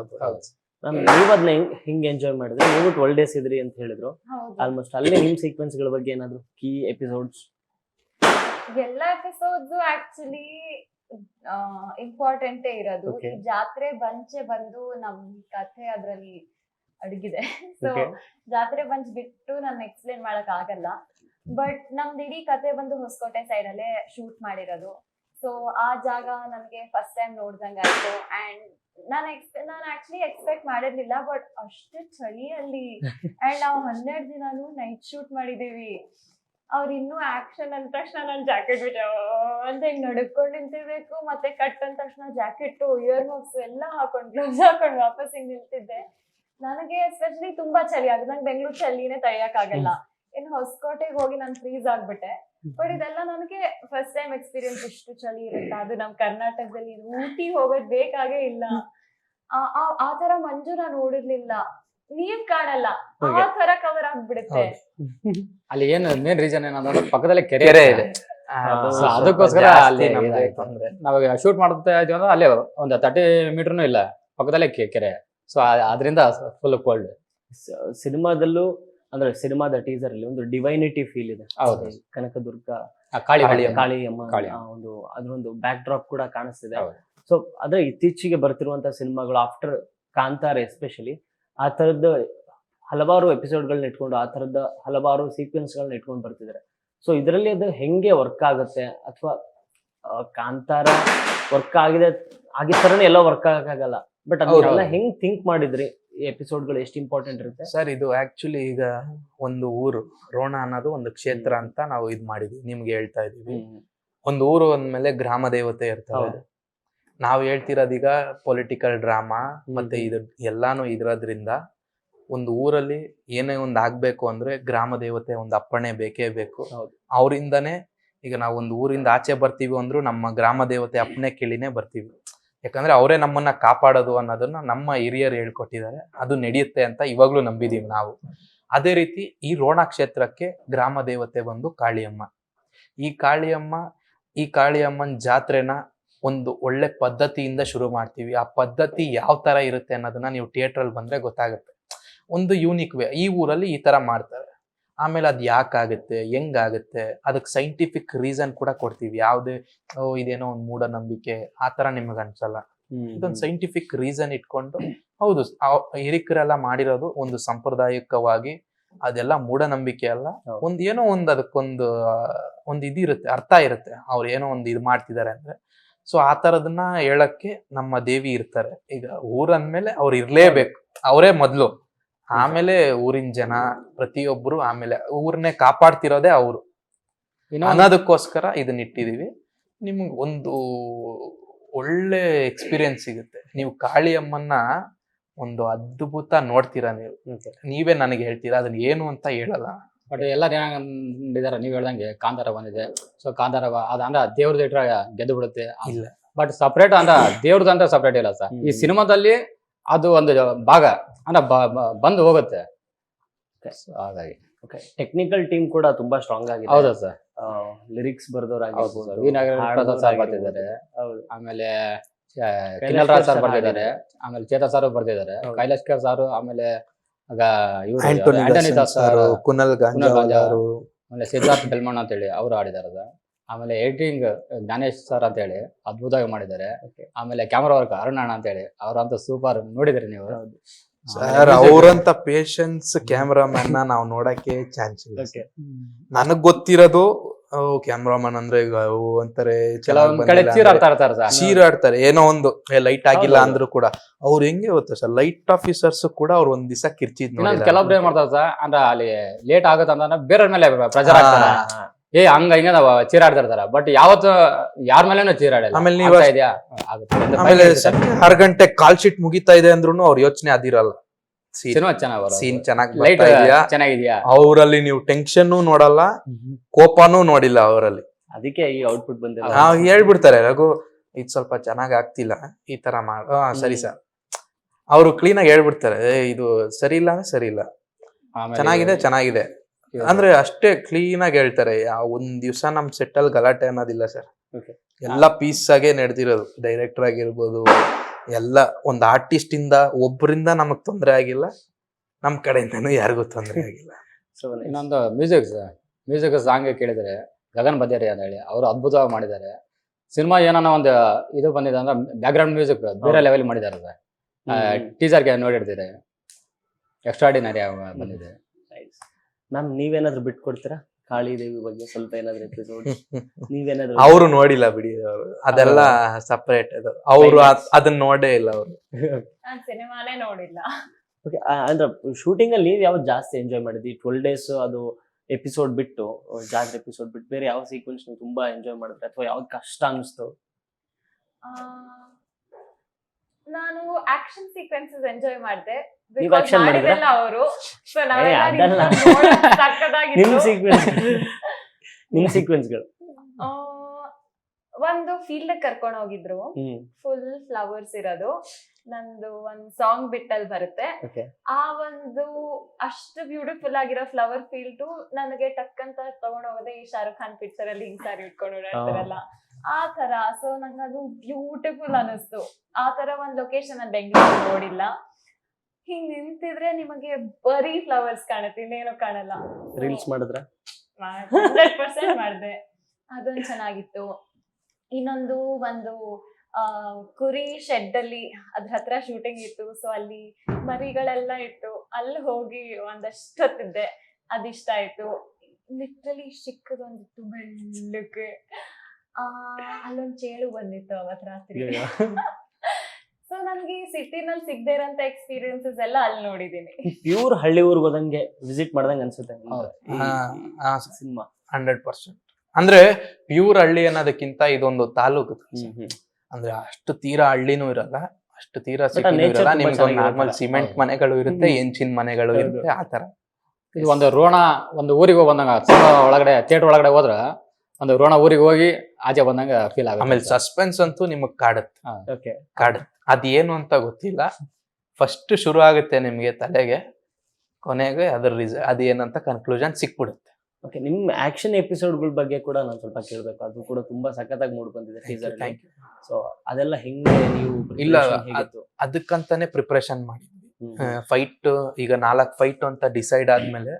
ಮ್ಯಾಮ್ ನೀವ್ ಅದನ್ನ ಹೆಂಗ್ ಹಿಂಗ್ ಎಂಜಾಯ್ ಮಾಡಿದ್ರೆ? ನೀವು ಟ್ವೆಲ್ ಡೇಸ್ ಇದ್ರಿ ಅಂತ ಹೇಳಿದ್ರು. ಆಲ್ಮೋಸ್ಟ್ ಅಲ್ಲಿ ನಿಮ್ ಸೀಕ್ವೆನ್ಸ್ಗಳ ಬಗ್ಗೆ ಏನಾದ್ರು ಕೀ ಎಪಿಸೋಡ್ಸ್ ಎಲ್ಲ ಎಪಿಸೋಡ್ಸ್ ಆಕ್ಚುಲಿ ಇಂಪಾರ್ಟೆಂಟೇ ಇರೋದು. Okay. ಈ ಜಾತ್ರೆ ಬಂಚೆ ಬಂದು ನಮ್ ಕಥೆ ಅದ್ರಲ್ಲಿ ಅಡಗಿದೆ. (laughs) So Okay. ಜಾತ್ರೆ ಬಂಚ್ ಬಿಟ್ಟು ನಾನು ಎಕ್ಸ್ಪ್ಲೇನ್ ಮಾಡಕ್ ಆಗಲ್ಲ. ಬಟ್ ನಮ್ದು ಇಡೀ ಕತೆ ಬಂದು ಹೊಸಕೋಟೆ ಸೈಡ್ ಅಲ್ಲೇ ಶೂಟ್ ಮಾಡಿರೋದು. ಸೊ ಆ ಜಾಗ ನನಗೆ ಫಸ್ಟ್ ಟೈಮ್ ನೋಡ್ದಂಗ್ ಆಯ್ತು. ಅಂಡ್ ನಾನು ಎಕ್ಸ್ ನಾನು ಆಕ್ಚುಲಿ ಎಕ್ಸ್ಪೆಕ್ಟ್ ಮಾಡಿರ್ಲಿಲ್ಲ ಬಟ್ ಅಷ್ಟು ಚಳಿಯಲ್ಲಿ ಅಂಡ್ (laughs) ನಾವು ಹನ್ನೆರಡು ದಿನಾನು ನೈಟ್ ಶೂಟ್ ಮಾಡಿದೀವಿ. ಅವ್ರು ಇನ್ನೂ ಆಕ್ಷನ್ ಅಂದ ತಕ್ಷಣ ನಾನು ಜಾಕೆಟ್ ಬಿಟ್ಟು ಅಂತ ಹಿಂಗ್ ನಡ್ಕೊಂಡು ನಿಂತಿರ್ಬೇಕು. ಮತ್ತೆ ಕಟ್ ಅಂದ ತಕ್ಷಣ ಜಾಕೆಟ್ ಇಯರ್ ಹೋಗ್ಸ್ ಎಲ್ಲ ಹಾಕೊಂಡು ಗ್ಲೌಸ್ ಹಾಕೊಂಡು ವಾಪಸ್ ಹಿಂಗ್ ನಿಲ್ತಿದ್ದೆ. ನನಗೆ ಎಸ್ಪೆಷಲಿ ತುಂಬಾ ಚಳಿ. ಆಗುತ್ತೆ ನಂಗೆ ಬೆಂಗಳೂರು ಚಳಿನೇ ಆಗಲ್ಲ. ಇನ್ನು ಹೊಸಕೋಟೆಗೆ ಹೋಗಿ ನಾನು ಫ್ರೀಸ್ ಆಗ್ಬಿಟ್ಟೆ. ಬಟ್ ಇದೆಲ್ಲ ನನಗೆ ಫಸ್ಟ್ ಟೈಮ್ ಎಕ್ಸ್ಪೀರಿಯನ್ಸ್ ಇಷ್ಟು ಚಳಿ ಇರುತ್ತೆ. ಅದು ನಮ್ ಕರ್ನಾಟಕದಲ್ಲಿ ಊಟಿ ಹೋಗೋದ್ ಬೇಕಾಗೇ ಇಲ್ಲ. ಆ- ಆ- ಆ ತರ ಮಂಜು ನಾನು ನೋಡಿರ್ಲಿಲ್ಲ. ನೀರ್ ಕಾಣಲ್ಲ ಆ ತರ ಕವರ್ ಆಗ್ಬಿಡುತ್ತೆ. ಅಲ್ಲಿ ಏನು ಮೇನ್ ರೀಸನ್ ಏನಂದ್ರೆ ಪಕ್ಕದಲ್ಲೇ ಕೆರೆ ಕೆರೆ ಇದೆ. So ಅದಕ್ಕೋಸ್ಕರ ಅಲ್ಲಿ ನಾವೀಗ. ನಾವಾಗ ಶೂಟ್ ಮಾಡ್ತಾ ಇದೀವಿ ಅಂದ್ರೆ ಅಲ್ಲೇ ಒಂದು ತರ್ಟಿ ಮೀಟರ್ನು ಇಲ್ಲ ಪಕ್ಕದಲ್ಲೇ ಕೆ- ಕೆರೆ. ಸೊ ಅದರಿಂದ ಫುಲ್ ಕೋಲ್ಡ್ ಸಿನಿಮಾದಲ್ಲೂ ಅಂದ್ರೆ ಸಿನಿಮಾದ ಟೀಸರ್ ಅಲ್ಲಿ ಒಂದು ಡಿವೈನಿಟಿ ಫೀಲ್ ಇದೆ. ಹೌದು. ಕನಕದುರ್ಗ ಕಾಳಿ ಕಾಳಿ. ಕಾಳಿಯಮ್ಮ ಕಾಳಿ. ಆ ಒಂದು ಅದರೊಂದು ಬ್ಯಾಕ್ ಡ್ರಾಪ್ ಕೂಡ ಕಾಣಿಸ್ತಿದೆ. ಹೌದು. ಸೊ ಅಂದ್ರೆ ಇತ್ತೀಚೆಗೆ ಬರ್ತಿರುವಂತ ಸಿನಿಮಾಗಳು ಆಫ್ಟರ್ ಕಾಂತಾರ ಎಸ್ಪೆಷಲಿ ಆ ತರದ ಹಲವಾರು ಎಪಿಸೋಡ್ಗಳನ್ನ ಇಟ್ಕೊಂಡು ಆ ತರದ ಹಲವಾರು ಸೀಕ್ವೆನ್ಸ್ಗಳನ್ನ ಇಟ್ಕೊಂಡು ಬರ್ತಿದ್ದಾರೆ ಸೊ ಇದರಲ್ಲಿ ಅದು ಹೆಂಗೆ ವರ್ಕ್ ಆಗುತ್ತೆ ಅಥವಾ ಕಾಂತಾರ ವರ್ಕ್ ಆಗಿದೆ ಆಗಿದ ತರನೇ ಎಲ್ಲ ವರ್ಕ್ ಆಗಕ್ಕಾಗಲ್ಲ. ಬಟ್ ಅದನ್ನೆಲ್ಲ. ಹೆಂಗ್ ಥಿಂಕ್ ಮಾಡಿದ್ರಿ? ಈ ಎಪಿಸೋಡ್ಗಳು ಎಷ್ಟು ಇಂಪಾರ್ಟೆಂಟ್ ಇರುತ್ತೆ? ಸರ್ ಇದು ಆಕ್ಚುಲಿ ಈಗ ಒಂದು ಊರು ರೋಣ ಅನ್ನೋದು ಒಂದು ಕ್ಷೇತ್ರ ಅಂತ ನಾವು ಇದ್ ಮಾಡಿದ್ವಿ ನಿಮ್ಗೆ ಹೇಳ್ತಾ ಇದೀವಿ ಒಂದು ಊರು ಅಂದ್ಮೇಲೆ ಗ್ರಾಮ ದೇವತೆ ಇರ್ತಾರೆ ನಾವ್ ಹೇಳ್ತಿರೋದೀಗ ಪೊಲಿಟಿಕಲ್ ಡ್ರಾಮಾ ಮತ್ತೆ. ಇದು ಎಲ್ಲಾನು ಇರೋದ್ರಿಂದ ಒಂದು ಊರಲ್ಲಿ ಏನೇ ಒಂದು ಆಗ್ಬೇಕು ಅಂದ್ರೆ ಗ್ರಾಮ ದೇವತೆ ಒಂದು ಅಪ್ಪಣೆ ಬೇಕೇ ಬೇಕು. ಅವರಿಂದನೇ ಈಗ ನಾವು ಒಂದು ಊರಿಂದ ಆಚೆ ಬರ್ತೀವಿ ಅಂದ್ರೂ ನಮ್ಮ ಗ್ರಾಮ ದೇವತೆ ಅಪ್ಪಣೆ ಕೇಳಿನೇ ಬರ್ತೀವಿ. ಯಾಕಂದ್ರೆ ಅವರೇ ನಮ್ಮನ್ನ ಕಾಪಾಡೋದು ಅನ್ನೋದನ್ನ ನಮ್ಮ ಹಿರಿಯರು ಹೇಳ್ಕೊಟ್ಟಿದ್ದಾರೆ. ಅದು ನಡೆಯುತ್ತೆ ಅಂತ ಇವಾಗ್ಲೂ ನಂಬಿದೀವಿ ನಾವು. ಅದೇ ರೀತಿ ಈ ರೋಣ ಕ್ಷೇತ್ರಕ್ಕೆ ಗ್ರಾಮ ದೇವತೆ ಬಂದು ಕಾಳಿಯಮ್ಮ. ಈ ಕಾಳಿಯಮ್ಮ ಈ ಕಾಳಿಯಮ್ಮನ ಜಾತ್ರೆನ ಒಂದು ಒಳ್ಳೆ ಪದ್ಧತಿಯಿಂದ ಶುರು ಮಾಡ್ತೀವಿ. ಆ ಪದ್ಧತಿ ಯಾವ ತರ ಇರುತ್ತೆ ಅನ್ನೋದನ್ನ ನೀವು ಥಿಯೇಟ್ರಲ್ಲಿ ಬಂದ್ರೆ ಗೊತ್ತಾಗುತ್ತೆ. ಒಂದು ಯೂನಿಕ್ ವೇ ಈ ಊರಲ್ಲಿ ಈ ತರ ಮಾಡ್ತಾರೆ. ಆಮೇಲೆ ಅದು ಯಾಕಾಗುತ್ತೆ ಹೆಂಗಾಗುತ್ತೆ ಅದಕ್ಕೆ ಸೈಂಟಿಫಿಕ್ ರೀಸನ್ ಕೂಡ ಕೊಡ್ತೀವಿ. ಯಾವುದೇ ಓ ಇದೇನೋ ಒಂದು ಮೂಢನಂಬಿಕೆ ಆ ತರ ನಿಮಗೆ ಅನ್ಸಲ್ಲ. ಇದೊಂದು ಸೈಂಟಿಫಿಕ್ ರೀಸನ್ ಇಟ್ಕೊಂಡು ಹೌದು ಹಿರಿಕರೆಲ್ಲ ಮಾಡಿರೋದು ಒಂದು ಸಾಂಪ್ರದಾಯಿಕವಾಗಿ ಅದೆಲ್ಲ ಮೂಢನಂಬಿಕೆ ಅಲ್ಲ. ಒಂದ್ ಏನೋ ಒಂದ್ ಅದಕ್ಕೊಂದು ಒಂದು ಒಂದ್ ಇದಿರುತ್ತೆ ಅರ್ಥ ಇರುತ್ತೆ. ಅವ್ರು ಏನೋ ಒಂದ್ ಇದು ಮಾಡ್ತಿದ್ದಾರೆ ಅಂದ್ರೆ. ಸೊ ಆ ತರದನ್ನ ಹೇಳಕ್ಕೆ ನಮ್ಮ ದೇವಿ ಇರ್ತಾರೆ. ಈಗ ಊರಂದ್ಮೇಲೆ ಅವ್ರು ಇರ್ಲೇಬೇಕು. ಅವರೇ ಮೊದ್ಲು. ಆಮೇಲೆ ಊರಿನ ಜನ ಪ್ರತಿಯೊಬ್ಬರು ಆಮೇಲೆ ಊರನ್ನೇ ಕಾಪಾಡ್ತಿರೋದೇ ಅವರು. ಅನ್ನೋದಕ್ಕೋಸ್ಕರ ಇದನ್ನ ಇಟ್ಟಿದೀವಿ. ನಿಮ್ಗೆ ಒಂದು ಒಳ್ಳೆ ಎಕ್ಸ್ಪೀರಿಯನ್ಸ್ ಸಿಗುತ್ತೆ. ನೀವು ಕಾಳಿಯಮ್ಮನ್ನ ಒಂದು ಅದ್ಭುತ ನೋಡ್ತೀರಾ ನೀವು. ನೀವೇ ನನಗೆ ಹೇಳ್ತೀರಾ ಅದನ್ನ ಏನು ಅಂತ ಹೇಳಲ್ಲ. ಬಟ್ ಎಲ್ಲ ಏನಾಗಿದ್ದಾರೆ ನೀವು ಹೇಳ್ದಂಗೆ ಕಾಂತಾರ ಬಂದಿದೆ. ಸೊ ಕಾಂತಾರ ಅದು ಅದ ಅಂದ್ರೆ ದೇವ್ರದ್ದು ಇಟ್ರೆ ಗೆದ್ದು ಬಿಡುತ್ತೆ. ಇಲ್ಲ. ಬಟ್ ಸಪ್ರೇಟ್ ಅಂದ್ರೆ ದೇವ್ರದ್ದು ಅಂದ್ರೆ ಸಪ್ರೇಟ್ ಇಲ್ಲ ಸರ್. ಈ. ಸಿನಿಮಾದಲ್ಲಿ ಅದು ಒಂದು ಭಾಗ. ಅಂದ್ರೆ ಬಂದು ಹೋಗುತ್ತೆ. ಹಾಗಾಗಿ. ಓಕೆ ಟೆಕ್ನಿಕಲ್ ಟೀಮ್ ಕೂಡ ತುಂಬಾ ಸ್ಟ್ರಾಂಗ್ ಆಗಿದೆ. ಹೌದಾ sir lyrics ಬರ್ದವ್ರಾಗಿರ್ಬೋದು sir V Nagendra Prasad sir ಬರ್ತಿದ್ದಾರೆ. ಹೌದು. ಆಮೇಲೆ ಕಿನ್ನಲ್ ರಾಜ್ ಸರ್ ಬರ್ತಿದ್ದಾರೆ. ಆಮೇಲೆ ಚೇತಾ ಸರ್ ಬರ್ತಿದ್ದಾರೆ. ಕೈಲಾಶ್ ಕರ್ ಸರ್ ಆಮೇಲೆ ಸರ್ ಕುನಲ್ ಅವರು. ಆಮೇಲೆ ಸಿದ್ಧಾರ್ಥ್ ಬೆಲ್ಮಣ್ ಅಂತ ಹೇಳಿ ಅವರು ಆಡಿದ್ದಾರೆ ಸರ್ ಆಮೇಲೆ ಎಡಿಟಿಂಗ್ ಜ್ಞಾನೇಶ್ ಸರ್ ಅಂತ ಹೇಳಿ ಅದ್ಭುತವಾಗಿ ಮಾಡಿದ್ದಾರೆ. ಆಮೇಲೆ ಕ್ಯಾಮರಾ ವರ್ಕ್ ಅರುಣ್ ಅಂತ ಹೇಳಿ ಅವರಂತ ಸೂಪರ್ ನೋಡಿದ್ರಿ ನೀವು. ಹೌದು. ಸರ್ ಅವರಂತ ಪೇಶನ್ಸ್ ಕ್ಯಾಮ್ರಾಮನ್ನ ನಾವು ನೋಡಕ್ಕೆ ಚಾನ್ಸ್ ಇಲ್ಲ Okay. ನನಗ್ ಗೊತ್ತಿರೋದು ಕ್ಯಾಮ್ರಾಮನ್ ಅಂದ್ರೆ ಈಗ ಅವು ಅಂತಾರೆ ಕೆಲವೊಂದ್ ಕಡೆ ಚೀರಾಡ್ತಾ ಇರ್ತಾರೆ ಸರ್ ಚೀರಾಡ್ತಾರೆ. ಏನೋ ಒಂದು ಲೈಟ್ ಆಗಿಲ್ಲ ಅಂದ್ರು ಅಂದ್ರೂ ಕೂಡ. ಅವ್ರು ಹೆಂಗೆ ಗೊತ್ತ ಸರ್ ಲೈಟ್ ಆಫೀಸರ್ಸ್ ಕೂಡ ಅವ್ರು ಒಂದ್ ದಿವಸ ಕಿರ್ಚಿದ್ ಇನ್ನೊಂದು ಕೆಲವೊಬ್ರು ಏನ್ ಮಾಡ್ತಾರ ಸರ್ ಅಂದ್ರೆ ಅಲ್ಲಿ ಲೇಟ್ ಆಗುತ್ತೆ ಅಂತ ಬೇರೆಯವ್ರ ಮೇಲೆ ಪ್ರೆಜರ್ ಆಗ್ತಾರೆ ಹಾ, ಏ ಹಂಗ ಹಿಂಗ ನಾವು ಚೀರಾಡ್ತಾ ಇರ್ತಾರೆ. ಬಟ್ ಯಾವತ್ತು ಯಾರ ಮೇಲೆ ಚೀರಾಡಲ್ಲ. ಆಮೇಲೆ ನೀವು ಆಗ್ತಾ ಇದೆಯಾ? ಆಗುತ್ತೆ. ಆಮೇಲೆ fight ಇರುತ್ತೆ. ಸಂಜೆ ಆರು ಗಂಟೆ ಕಾಲ್ ಶೀಟ್ ಮುಗಿತಾ ಇದೆ ಅಂದ್ರೂ ಅವ್ರ ಯೋಚನೆ ಅದಿರಲ್ಲ. ಸಿನಿಮಾ ಚೆನ್ನಾಗಿ ಸೀನ್ ಚೆನ್ನಾಗಿ ಲೈಟ್ ಬರ್ತಾ ಇದೆಯಾ? ಚೆನ್ನಾಗಿದ್ಯಾ? ಅವರಲ್ಲಿ ನೀವು ಟೆನ್ಷನ್ ನೋಡಲ್ಲ ಕೋಪನೂ ನೋಡಿಲ್ಲ ಅವರಲ್ಲಿ. ಅದಕ್ಕೆ ಈ ಔಟ್ಪುಟ್ ಬಂದಿಲ್ಲ ಆ, ಹೇಳ್ಬಿಡ್ತಾರೆ ರಘು ಇದ್ ಸ್ವಲ್ಪ ಚೆನ್ನಾಗ್ ಆಗ್ತಿಲ್ಲ ಈ ತರ ಮಾಡ ಆ, ಸರಿ ಸರ್. ಅವರು ಕ್ಲೀನ್ ಆಗಿ ಹೇಳ್ಬಿಡ್ತಾರೆ ಏ, ಇದು ಸರಿ ಇಲ್ಲ ಅಂದ್ರೆ ಸರಿ ಇಲ್ಲ ಆಮೇಲೆ ಚೆನ್ನಾಗಿದೆ ಚೆನ್ನಾಗಿದೆ. ಅಂದ್ರೆ ಅಷ್ಟೇ ಕ್ಲೀನ್ ಆಗಿ ಹೇಳ್ತಾರೆ ಒಂದ್ ದಿವ್ಸ ನಮ್ ಸೆಟ್ ಅಲ್ಲಿ ಗಲಾಟೆ ಅನ್ನೋದಿಲ್ಲ ಸರ್. ಎಲ್ಲ ಪೀಸ್ ಆಗೇ ನಡೆದಿರೋದು. ಡೈರೆಕ್ಟರ್ ಆಗಿರ್ಬೋದು ಎಲ್ಲ ಒಂದ್ ಆರ್ಟಿಸ್ಟ್ ಇಂದ ಒಬ್ಬರಿಂದ ನಮಗ್ ತೊಂದರೆ ಆಗಿಲ್ಲ ನಮ್ ಕಡೆಯಿಂದನೂ ಯಾರಿಗೂ ತೊಂದರೆ ಆಗಿಲ್ಲ. (laughs) ಇನ್ನೊಂದು ಮ್ಯೂಸಿಕ್ ಮ್ಯೂಸಿಕ್ ಸಾಂಗ್ ಕೇಳಿದ್ರೆ ಗಗನ್ ಬದ್ಯಾರಿ ಅಂತ ಹೇಳಿ ಅವರು ಅದ್ಭುತವಾಗಿ ಮಾಡಿದ್ದಾರೆ. ಸಿನಿಮಾ ಏನನ್ನ ಒಂದು ಇದು ಬಂದಿದೆ ಅಂದ್ರೆ ಬ್ಯಾಕ್ ಗ್ರೌಂಡ್ ಮ್ಯೂಸಿಕ್ ಬೇರೆ. ಲೆವೆಲ್ ಮಾಡಿದ್ದಾರೆ. ಟೀಸರ್ಗೆ ನೋಡಿರ್ತೀರಿ. ಎಕ್ಸ್ಟ್ರಾಡಿನರಿ ಬಂದಿದೆ. ಮ್ಯಾಮ್ ನೀವೇನಾದ್ರೂ ಬಿಟ್ಕೊಡ್ತೀರಾ? ಕಾಳಿ ದೇವಿ ಬಗ್ಗೆ ಸ್ವಲ್ಪ ಏನಾದ್ರು ಎಪಿಸೋಡ್ (laughs) ನೀವೇನಾದ್ರು ಅವರು ನೋಡಿಲ್ಲ ಬಿಡಿ ಅವರು. ಅದೆಲ್ಲ ಸಪರೇಟ್ ಅದು ಅವರು ಅದನ್ನ ನೋಡೇ ಇಲ್ಲ ಅವರು. ನಾನ್ ಸಿನಿಮಾನೇ ನೋಡಿಲ್ಲ. ಆ, ಅಂದ್ರೆ ಶೂಟಿಂಗ್ ಅಲ್ಲಿ ನೀವು ಯಾವ್ದು ಜಾಸ್ತಿ ಎಂಜಾಯ್ ಮಾಡಿದ್ರಿ? ಟ್ವೆಲ್ ಡೇಸ್ ಅದು ಎಪಿಸೋಡ್ ಬಿಟ್ಟು ಜಾತ್ರೆ ಎಪಿಸೋಡ್ ಬಿಟ್ಟು ಬೇರೆ ಯಾವ ಸೀಕ್ವೆನ್ಸ್ ನೀವು ತುಂಬಾ ಎಂಜಾಯ್ ಮಾಡಿದ್ರೆ? ಅಥವಾ ಯಾವ್ದು ಕಷ್ಟ ಅನಿಸ್ತು? ಆ, ನಾನು ಆಕ್ಷನ್ ಸೀಕ್ವೆನ್ಸಸ್ ಎಂಜಾಯ್ ಮಾಡಿದೆ. ನೀವ್ action ಮಾಡಿದ್ರಾ? ಅವರು. ಸೊ ಅದಲ್ಲ. ನಿಮ್ ಸೀಕ್ವೆನ್ಸ್ ನಿಮ್ ಸೀಕ್ವೆನ್ಸ್ಗಳು ಒಂದು ಫೀಲ್ಡ್ ಕರ್ಕೊಂಡು ಹೋಗಿದ್ರು. ಹ್ಮ್. ಫುಲ್ ಫ್ಲವರ್ಸ್ ಇರೋದು. ನಂದು ಒಂದ್ ಸಾಂಗ್ ಬಿಟ್ಟಲ್ಲಿ ಬರುತ್ತೆ. ಓಕೆ ಆ ಒಂದು ಅಷ್ಟು ಬ್ಯೂಟಿಫುಲ್ ಆಗಿರೋ ಫ್ಲವರ್ ಫೀಲ್ಡ್ ನನಗೆ ಟಕ್ಕಂತ ತಗೊಂಡ್ ಹೋಗೋದೇ ಈ ಶಾರುಖ್ ಖಾನ್ ಪಿಕ್ಚರ್ ಅಲ್ಲಿ ಹಿಂಗ್ ಸಾರಿ ಇಟ್ಕೊಂಡು ಓಡಾಡ್ತಾರಲ್ಲ. ಆ ತರ ಸೊ ನಂಗೆ ಅದು ಬ್ಯೂಟಿಫುಲ್ ಅನಿಸ್ತು ಆ ತರ ಒಂದ್ ಲೊಕೇಶನ್ ನಾನು ಬೆಂಗಳೂರು ನೋಡಿಲ್ಲ. ಹಿಂಗ್ ನಿಂತಿದ್ರೆ ನಿಮಗೆ ಬರೀ ಫ್ಲವರ್ಸ್ ಕಾಣುತ್ತೆ ಇನ್ನೇನು ಕಾಣಲ್ಲ. ರೀಲ್ಸ್ ಮಾಡಿದ್ರ? ಹಂಡ್ರೆಡ್ ಪರ್ಸೆಂಟ್ ಮಾಡಿದೆ. ಅದೊಂದು ಚೆನ್ನಾಗಿತ್ತು. ಇನ್ನೊಂದು ಒಂದು ಕುರಿ ಶೆಡ್ ಅಲ್ಲಿ ಅದ್ರ ಹತ್ರ ಶೂಟಿಂಗ್ ಇತ್ತು. ಸೊ ಅಲ್ಲಿ ಮರಿಗಳೆಲ್ಲ ಇತ್ತು ಅಲ್ಲಿ ಹೋಗಿ ಒಂದಷ್ಟು ಹೊತ್ತಿದ್ದೆ. ಅದಿಷ್ಟ ಆಯ್ತು. ಲಿಟ್ರಲಿ ಚಿಕ್ಕದೊಂದಿತ್ತು ಬೆಳ್ಳಕ್ಕೆ ಅಲ್ಲೊಂದ್ ಚೇಳು ಬಂದಿತ್ತು ಅವತ್ ರಾತ್ರಿ. ಸೊ (laughs) ನನ್ಗೆ ಸಿಟಿನಲ್ಲಿ ಸಿಗದೆ ಇರೋಂತ ಎಕ್ಸ್ಪೀರಿಯನ್ಸಸ್ ಎಲ್ಲ ಅಲ್ಲಿ ನೋಡಿದೀನಿ. ಪ್ಯೂರ್ ಹಳ್ಳಿ ಊರ್ಗ್ ಹೋದಂಗೆ ವಿಸಿಟ್ ಮಾಡ್ದಂಗೆ ಅನ್ಸುತ್ತೆ. ಸಿನಿಮಾ. Hundred percent. ಅಂದ್ರೆ ಪ್ಯೂರ್ ಹಳ್ಳಿ ಅನ್ನೋದಕ್ಕಿಂತ ಇದೊಂದು ತಾಲೂಕು ಅಂದ್ರೆ ಅಷ್ಟು ತೀರಾ ಹಳ್ಳಿನೂ ಇರಲ್ಲ ಅಷ್ಟು ತೀರಾ ಸಿಟಿ ಸಿಟಿನೂ ಇರಲ್ಲ ನಿಮ್ಗೆ ಒಂದು ನಾರ್ಮಲ್ ಸಿಮೆಂಟ್ ಮನೆಗಳು ಇರುತ್ತೆ ಎಂಚಿನ ಮನೆಗಳು. ಇರುತ್ತೆ ಆ ತರ ಇದು ಒಂದು ರೋಣ ಒಂದು ಊರಿಗೆ ಹೋಗಿ ಬಂದಂಗ ಒಳಗಡೆ ಥಿಯೇಟರ್ ಒಳಗಡೆ ಹೋದ್ರ ಒಂದು ರೋಣ ಊರಿಗೆ ಹೋಗಿ ಆಚೆ ಬಂದಂಗ ಫೀಲ್ ಆಮೇಲೆ ಆಗುತ್ತೆ ಸಸ್ಪೆನ್ಸ್ ಅಂತೂ ನಿಮಗೆ ಕಾಡುತ್ತೆ. ಓಕೆ ಕಾಡುತ್ತೆ. ಅದೇನು ಅಂತ ಗೊತ್ತಿಲ್ಲ. ಫಸ್ಟ್ ಶುರು ಆಗುತ್ತೆ ನಿಮಗೆ ತಲೆಗೆ ಕೊನೆಗೆ ಅದ್ರ ರೀಸ ಅದೇನಂತ ಕನ್ಕ್ಲೂಷನ್ ಸಿಕ್ಬಿಡುತ್ತೆ. ಓಕೆ ನಿಮ್ಮ ಆಕ್ಷನ್ ಎಪಿಸೋಡ್ಗಳ ಬಗ್ಗೆ ಕೂಡ ನಾನು ಸ್ವಲ್ಪ ಕೇಳಬೇಕು. ಅದು ಕೂಡ ತುಂಬಾ ಸಖತ್ತಾಗಿ ಮೂಡ್ ಬಂದಿದೆ ಟೀಸರ್ ಥ್ಯಾಂಕ್ ಯು ಸೊ ಅದೆಲ್ಲ ಹೆಂಗೆ ನೀವು ಇಲ್ಲ, ಅದಕ್ಕಂತಾನೆ ಪ್ರಿಪ್ರೇಷನ್ ಮಾಡಿದ್ವಿ. ಫೈಟ್ ಈಗ ನಾಲ್ಕು ಫೈಟ್ ಅಂತ ಡಿಸೈಡ್ ಆದ್ಮೇಲೆ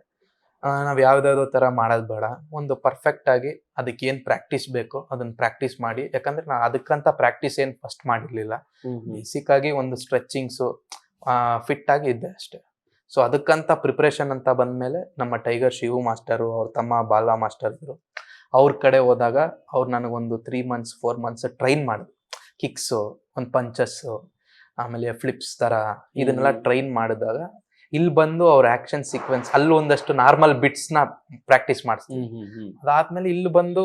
ನಾವ್ ಯಾವ್ದಾದ್ರು ತರ ಮಾಡೋದು ಬೇಡ. ಒಂದು ಪರ್ಫೆಕ್ಟ್ ಆಗಿ ಅದಕ್ಕೆ ಏನು ಪ್ರಾಕ್ಟೀಸ್ ಬೇಕೋ ಅದನ್ನ ಪ್ರಾಕ್ಟೀಸ್ ಮಾಡಿ. ಯಾಕಂದ್ರೆ ನಾನು ಅದಕ್ಕಂತ ಪ್ರಾಕ್ಟೀಸ್ ಏನು ಫಸ್ಟ್ ಮಾಡಿರಲಿಲ್ಲ. ಬೇಸಿಕ್ ಆಗಿ ಒಂದು ಸ್ಟ್ರೆಚಿಂಗ್ಸು ಫಿಟ್ ಆಗಿ ಇದ್ದೆ ಅಷ್ಟೇ. ಸೊ ಅದಕ್ಕಂತ ಪ್ರಿಪ್ರೇಷನ್ ಅಂತ ಬಂದ್ಮೇಲೆ ನಮ್ಮ ಟೈಗರ್ ಶಿವು ಮಾಸ್ಟರು ಅವ್ರ ತಮ್ಮ ಬಾಲ ಮಾಸ್ಟರ್ ಇದ್ರು ಅವ್ರ ಕಡೆ ಹೋದಾಗ ಅವ್ರು ನನಗೊಂದು three months four months train ಮಾಡಿದ್ರು. ಕಿಕ್ಸು ಒಂದು ಪಂಚಸ್ಸು ಆಮೇಲೆ ಫ್ಲಿಪ್ಸ್ ತರ ಇದನ್ನೆಲ್ಲ ಟ್ರೈನ್ ಮಾಡಿದಾಗ ಇಲ್ಲಿ ಬಂದು ಅವ್ರ ಆಕ್ಷನ್ ಸೀಕ್ವೆನ್ಸ್ ಅಲ್ಲಿ ಒಂದಷ್ಟು ನಾರ್ಮಲ್ನ ಪ್ರಾಕ್ಟೀಸ್ ಮಾಡಿಸ್ತೀವಿ. ಅದಾದ್ಮೇಲೆ ಇಲ್ಲಿ ಬಂದು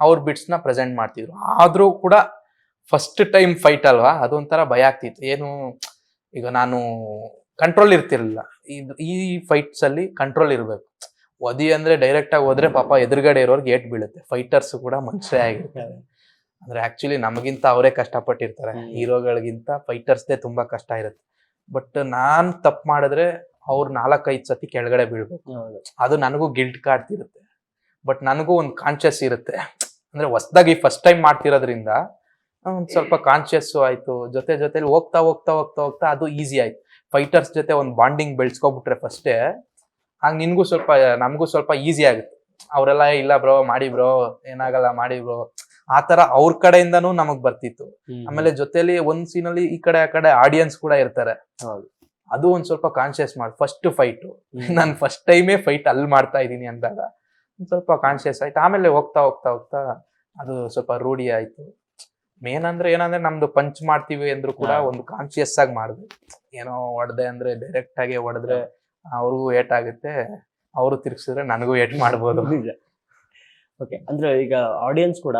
ಅವ್ರ ನ ಪ್ರೆಸೆಂಟ್ ಮಾಡ್ತಿದ್ರು. ಆದ್ರೂ ಕೂಡ ಫಸ್ಟ್ ಟೈಮ್ ಫೈಟ್ ಅಲ್ವಾ ಅದೊಂಥರ ಭಯ ಆಗ್ತಿತ್ತು. ಏನು ಈಗ ನಾನು ಕಂಟ್ರೋಲ್ ಇರ್ತಿರ್ಲಿಲ್ಲ. ಇದು ಈ ಫೈಟ್ಸ್ ಅಲ್ಲಿ ಕಂಟ್ರೋಲ್ ಇರ್ಬೇಕು. ಒದಿ ಅಂದ್ರೆ ಡೈರೆಕ್ಟ್ ಆಗಿ ಹೋದ್ರೆ ಪಾಪ ಎದುರುಗಡೆ ಇರೋರ್ಗೆ ಏಟ್ ಬೀಳುತ್ತೆ. ಫೈಟರ್ಸ್ ಕೂಡ ಮನುಷ್ಯ ಆಗಿರ್ತಾರೆ. ಅಂದ್ರೆ ಆಕ್ಚುಲಿ ನಮಗಿಂತ ಅವರೇ ಕಷ್ಟಪಟ್ಟಿರ್ತಾರೆ. ಹೀರೋಗಳಿಗಿಂತ ಫೈಟರ್ಸ್ದೇ ತುಂಬಾ ಕಷ್ಟ ಇರುತ್ತೆ. ಬಟ್ ನಾನ್ ತಪ್ಪು ಮಾಡಿದ್ರೆ ಅವ್ರು ನಾಲ್ಕೈದು ಸತಿ ಕೆಳಗಡೆ ಬೀಳ್ಬೇಕು. ಅದು ನನಗೂ ಗಿಲ್ಟ್ ಕಾಡ್ತಿರುತ್ತೆ ಬಟ್ ನನಗೂ ಒಂದು ಕಾನ್ಶಿಯಸ್ ಇರುತ್ತೆ. ಅಂದ್ರೆ ಹೊಸದಾಗಿ ಫಸ್ಟ್ ಟೈಮ್ ಮಾಡ್ತಿರೋದ್ರಿಂದ ಒಂದು ಸ್ವಲ್ಪ ಕಾನ್ಶಿಯಸ್ ಆಯ್ತು. ಜೊತೆ ಜೊತೆಲಿ ಹೋಗ್ತಾ ಹೋಗ್ತಾ ಹೋಗ್ತಾ ಹೋಗ್ತಾ ಅದು ಈಸಿ ಆಯ್ತು. ಫೈಟರ್ಸ್ ಜೊತೆ ಒಂದು ಬಾಂಡಿಂಗ್ ಬೆಳೆಸ್ಕೊಬಿಟ್ರೆ ಫಸ್ಟೇ ಆಗ ನಿನ್ಗೂ ಸ್ವಲ್ಪ ನಮಗೂ ಸ್ವಲ್ಪ ಈಸಿ ಆಗುತ್ತೆ. ಅವರೆಲ್ಲ ಇಲ್ಲ ಬ್ರೋ ಮಾಡಿ ಬ್ರೋ ಏನಾಗಲ್ಲ ಮಾಡಿ ಬ್ರೋ ಆ ತರ ಅವ್ರ ಕಡೆಯಿಂದನೂ ನಮಗ್ ಬರ್ತಿತ್ತು. ಆಮೇಲೆ ಜೊತೆಲಿ ಒಂದ್ ಅಲ್ಲಿ ಈ ಕಡೆ ಆ ಕಡೆ ಆಡಿಯನ್ಸ್ ಕೂಡ ಇರ್ತಾರೆ. ಅದು ಒಂದ್ ಸ್ವಲ್ಪ ಕಾನ್ಶಿಯಸ್ ಮಾಡಿ ಫಸ್ಟ್ ಫೈಟ್. ನಾನು ಫಸ್ಟ್ ಟೈಮೇ ಫೈಟ್ ಅಲ್ಲಿ ಮಾಡ್ತಾ ಇದ್ದೀನಿ ಅಂದಾಗ ಒಂದ್ ಸ್ವಲ್ಪ ಕಾನ್ಶಿಯಸ್ ಆಯ್ತು. ಆಮೇಲೆ ಹೋಗ್ತಾ ಹೋಗ್ತಾ ಹೋಗ್ತಾ ಅದು ಸ್ವಲ್ಪ ರೂಢಿ ಆಯ್ತು. ಮೇನ್ ಅಂದ್ರೆ ಏನಂದ್ರೆ ನಮ್ದು ಪಂಚ್ ಮಾಡ್ತೀವಿ ಅಂದ್ರು ಕೂಡ ಒಂದು ಕಾನ್ಶಿಯಸ್ ಆಗಿ ಮಾಡಿದ್ವಿ ಏನೋ ಹೊಡೆದೆ ಅಂದ್ರೆ ಡೈರೆಕ್ಟ್ ಆಗಿ ಹೊಡೆದ್ರೆ ಅವ್ರಿಗೂ ಏಟ್ ಆಗುತ್ತೆ. ಅವರು ತಿರ್ಗಿಸಿದ್ರೆ ನನಗೂ ಏಟ್ ಮಾಡ್ಬೋದು. ಓಕೆ ಅಂದ್ರೆ ಈಗ ಆಡಿಯನ್ಸ್ ಕೂಡ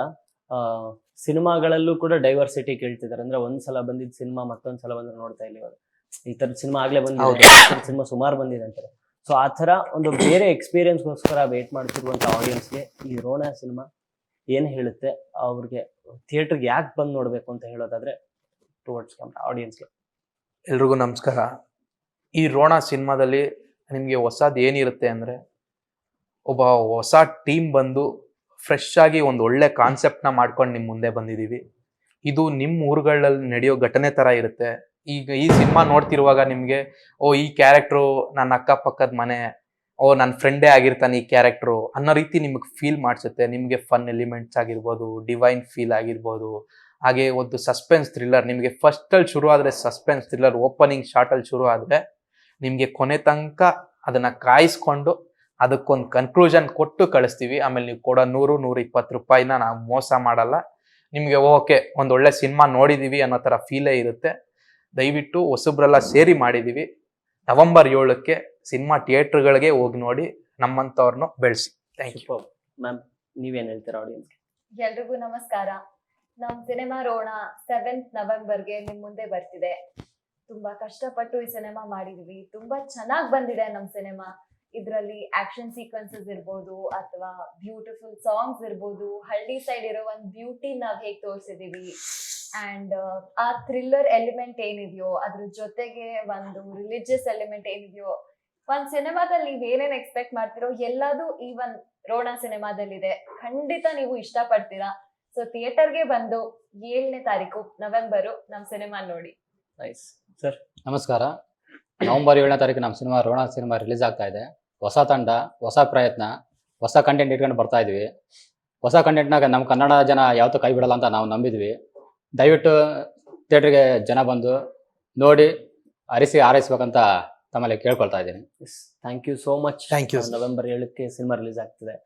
ಸಿನಿಮಾಗಳಲ್ಲೂ ಕೂಡ ಡೈವರ್ಸಿಟಿ ಕೇಳ್ತಿದ್ದಾರೆ. ಅಂದ್ರೆ ಒಂದ್ಸಲ ಬಂದಿದ್ದ ಸಿನಿಮಾ ಮತ್ತೊಂದ್ಸಲ ಬಂದ್ರೆ ನೋಡ್ತಾ ಇಲ್ಲ ಇವಾಗ ಈ ತರ ಸಿನಿಮಾ ಆಗ್ಲೇ ಬಂದಿದೆ. ಸಿನಿಮಾ ಸುಮಾರು ಬಂದಿದೆ ಅಂತಾರೆ. ಸೊ ಆ ತರ ಒಂದು ಬೇರೆ ಎಕ್ಸ್ಪೀರಿಯನ್ಸ್ ಗೋಸ್ಕರ ವೇಟ್ ಮಾಡ್ತಿರುವಂತ ಆಡಿಯನ್ಸ್ಗೆ ಈ ರೋಣ ಸಿನಿಮಾ ಏನ್ ಹೇಳುತ್ತೆ? ಅವ್ರಿಗೆ ಥಿಯೇಟರ್ಗೆ ಯಾಕೆ ಬಂದ್ ನೋಡ್ಬೇಕು ಅಂತ ಹೇಳೋದಾದ್ರೆ ಟುವರ್ಡ್ಸ್ ಆಡಿಯನ್ಸ್ಗೆ ಎಲ್ರಿಗೂ ನಮಸ್ಕಾರ. ಈ ರೋಣ ಸಿನಿಮಾದಲ್ಲಿ ನಿಮಗೆ ಹೊಸದು ಏನಿರುತ್ತೆ ಅಂದ್ರೆ ಒಬ್ಬ ಹೊಸ ಟೀಮ್ ಬಂದು ಫ್ರೆಶ್ ಆಗಿ ಒಂದು ಒಳ್ಳೆ ಕಾನ್ಸೆಪ್ಟ್ನ ಮಾಡ್ಕೊಂಡು ನಿಮ್ಮ ಮುಂದೆ ಬಂದಿದ್ದೀವಿ ಇದು ನಿಮ್ಮ ಊರುಗಳಲ್ಲಿ ನಡೆಯೋ ಘಟನೆ ತರ ಇರುತ್ತೆ. ಈಗ ಈ ಸಿನಿಮಾ ನೋಡ್ತಿರುವಾಗ ನಿಮಗೆ, ಓ, ಈ ಕ್ಯಾರೆಕ್ಟ್ರು ನನ್ನ ಅಕ್ಕಪಕ್ಕದ ಮನೆ, ಓ ನನ್ನ ಫ್ರೆಂಡೇ ಆಗಿರ್ತಾನೆ ಈ ಕ್ಯಾರೆಕ್ಟ್ರು ಅನ್ನೋ ರೀತಿ ನಿಮಗೆ ಫೀಲ್ ಮಾಡಿಸುತ್ತೆ. ನಿಮಗೆ ಫನ್ ಎಲಿಮೆಂಟ್ಸ್ ಆಗಿರ್ಬೋದು ಡಿವೈನ್ ಫೀಲ್ ಆಗಿರ್ಬೋದು, ಹಾಗೆ ಒಂದು ಸಸ್ಪೆನ್ಸ್ ಥ್ರಿಲ್ಲರ್ ನಿಮಗೆ ಫಸ್ಟ್ ಅಲ್ಲಿ ಶುರು ಆದರೆ ಸಸ್ಪೆನ್ಸ್ ಥ್ರಿಲ್ಲರ್ ಓಪನಿಂಗ್ ಶಾರ್ಟಲ್ಲಿ ಶುರು ಆದರೆ ನಿಮಗೆ ಕೊನೆ ತನಕ ಅದನ್ನು ಕಾಯಿಸ್ಕೊಂಡು ಅದಕ್ಕೊಂದು ಕನ್ಕ್ಲೂಷನ್ ಕೊಟ್ಟು ಕಳಿಸ್ತೀವಿ. ಆಮೇಲೆ ನೀವು ಕೊಡೋ ನೂರು ನೂರ ಇಪ್ಪತ್ತು ರೂಪಾಯಿನ ನಾವು ಮೋಸ ಮಾಡಲ್ಲ. ನಿಮಗೆ ಓಕೆ ಒಂದು ಒಳ್ಳೆ ಸಿನಿಮಾ ನೋಡಿದೀವಿ ಅನ್ನೋ ಥರ ಫೀಲೇ ಇರುತ್ತೆ. ದಯವಿಟ್ಟು ಹೊಸಬ್ರೆಲ್ಲ ಸೇರಿ ಮಾಡಿದ್ದೀವಿ ನವೆಂಬರ್ ಏಳಕ್ಕೆ ಸಿನಿಮಾ ಥಿಯೇಟ್ರ್ಗಳಿಗೆ ಹೋಗಿ ನೋಡಿ ನಮ್ಮಂಥವ್ರನ್ನ ಬೆಳೆಸಿ. ಥ್ಯಾಂಕ್ ಯು ಮ್ಯಾಮ್ ನೀವೇನು ಹೇಳ್ತೀರಾ ಆಡಿಯನ್ಸ್ ಎಲ್ರಿಗೂ ನಮಸ್ಕಾರ. ನಮ್ಮ ಸಿನಿಮಾ ರೋಣ ಸೆವೆಂತ್ ನವೆಂಬರ್ಗೆ ನಿಮ್ಮ ಮುಂದೆ ಬರ್ತಿದೆ. ತುಂಬಾ ಕಷ್ಟಪಟ್ಟು ಈ ಸಿನಿಮಾ ಮಾಡಿದೀವಿ. ತುಂಬಾ ಚೆನ್ನಾಗಿ ಬಂದಿದೆ ನಮ್ಮ ಸಿನಿಮಾ. ಇದ್ರಲ್ಲಿ ಆಕ್ಷನ್ ಸೀಕ್ವೆನ್ಸಸ್ ಇರ್ಬೋದು ಅಥವಾ ಬ್ಯೂಟಿಫುಲ್ ಸಾಂಗ್ಸ್ ಇರ್ಬೋದು ಹಳ್ಳಿ ಸೈಡ್ ಇರೋ ಒಂದು ಬ್ಯೂಟಿ ನಾವು ಹೇಗೆ ತೋರಿಸಿದೀವಿ? ಅಂಡ್ ಆ ಥ್ರಿಲ್ಲರ್ ಎಲಿಮೆಂಟ್ ಏನಿದೆಯೋ ಅದ್ರ ಜೊತೆಗೆ ಒಂದು ರಿಲಿಜಿಯಸ್ ಎಲಿಮೆಂಟ್ ಏನಿದೆಯೋ ಒಂದ್ ಸಿನಿಮಾದಲ್ಲಿ ನೀವ್ ಏನೇನ್ ಎಕ್ಸ್ಪೆಕ್ಟ್ ಮಾಡ್ತಿರೋ ಎಲ್ಲದೂ ಈ ಒಂದ್ ರೋಣ ಸಿನಿಮಾದಲ್ಲಿದೆ. ಖಂಡಿತ ನೀವು ಇಷ್ಟಪಡ್ತೀರಾ? ಸೊ ಥಿಯೇಟರ್ಗೆ ಬಂದು ಏಳನೇ ತಾರೀಕು ನವೆಂಬರು ನಮ್ ಸಿನಿಮಾ ನೋಡಿ. ನೈಸ್ ಸರ್ ನಮಸ್ಕಾರ. ನವೆಂಬರ್ ಏಳನೇ ತಾರೀಕು ನಮ್ಮ ಸಿನಿಮಾ ರೋಣ ಸಿನಿಮಾ ರಿಲೀಸ್ ಆಗ್ತಾ ಇದೆ. ಹೊಸ ತಂಡ ಹೊಸ ಪ್ರಯತ್ನ ಹೊಸ ಕಂಟೆಂಟ್ ಇಟ್ಕೊಂಡು ಬರ್ತಾ ಇದ್ವಿ. ಹೊಸ ಕಂಟೆಂಟ್ನಾಗ ನಮ್ಮ ಕನ್ನಡ ಜನ ಯಾವತ್ತೂ ಕೈ ಬಿಡಲ್ಲ ಅಂತ ನಾವು ನಂಬಿದ್ವಿ. ದಯವಿಟ್ಟು ಥಿಯೇಟ್ರಿಗೆ ಜನ ಬಂದು ನೋಡಿ ಅರಿಸಿ ಆರೈಸ್ಬೇಕಂತ ತಮ್ಮಲ್ಲಿ ಕೇಳ್ಕೊಳ್ತಾ ಇದ್ದೀನಿ. Thank you so much thank you November ಏಳಕ್ಕೆ ಸಿನಿಮಾ ರಿಲೀಸ್ ಆಗ್ತಿದೆ.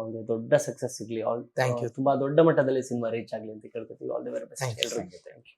ಒಂದು ದೊಡ್ಡ ಸಕ್ಸಸ್ ಸಿಗ್ಲಿ ಆಲ್ ಥ್ಯಾಂಕ್ ಯು ತುಂಬಾ ದೊಡ್ಡ ಮಟ್ಟದಲ್ಲಿ ಸಿನಿಮಾ ರೀಚ್ ಆಗ್ಲಿ ಅಂತ ಕೇಳ್ಕೊತೀವಿ all the very best thank you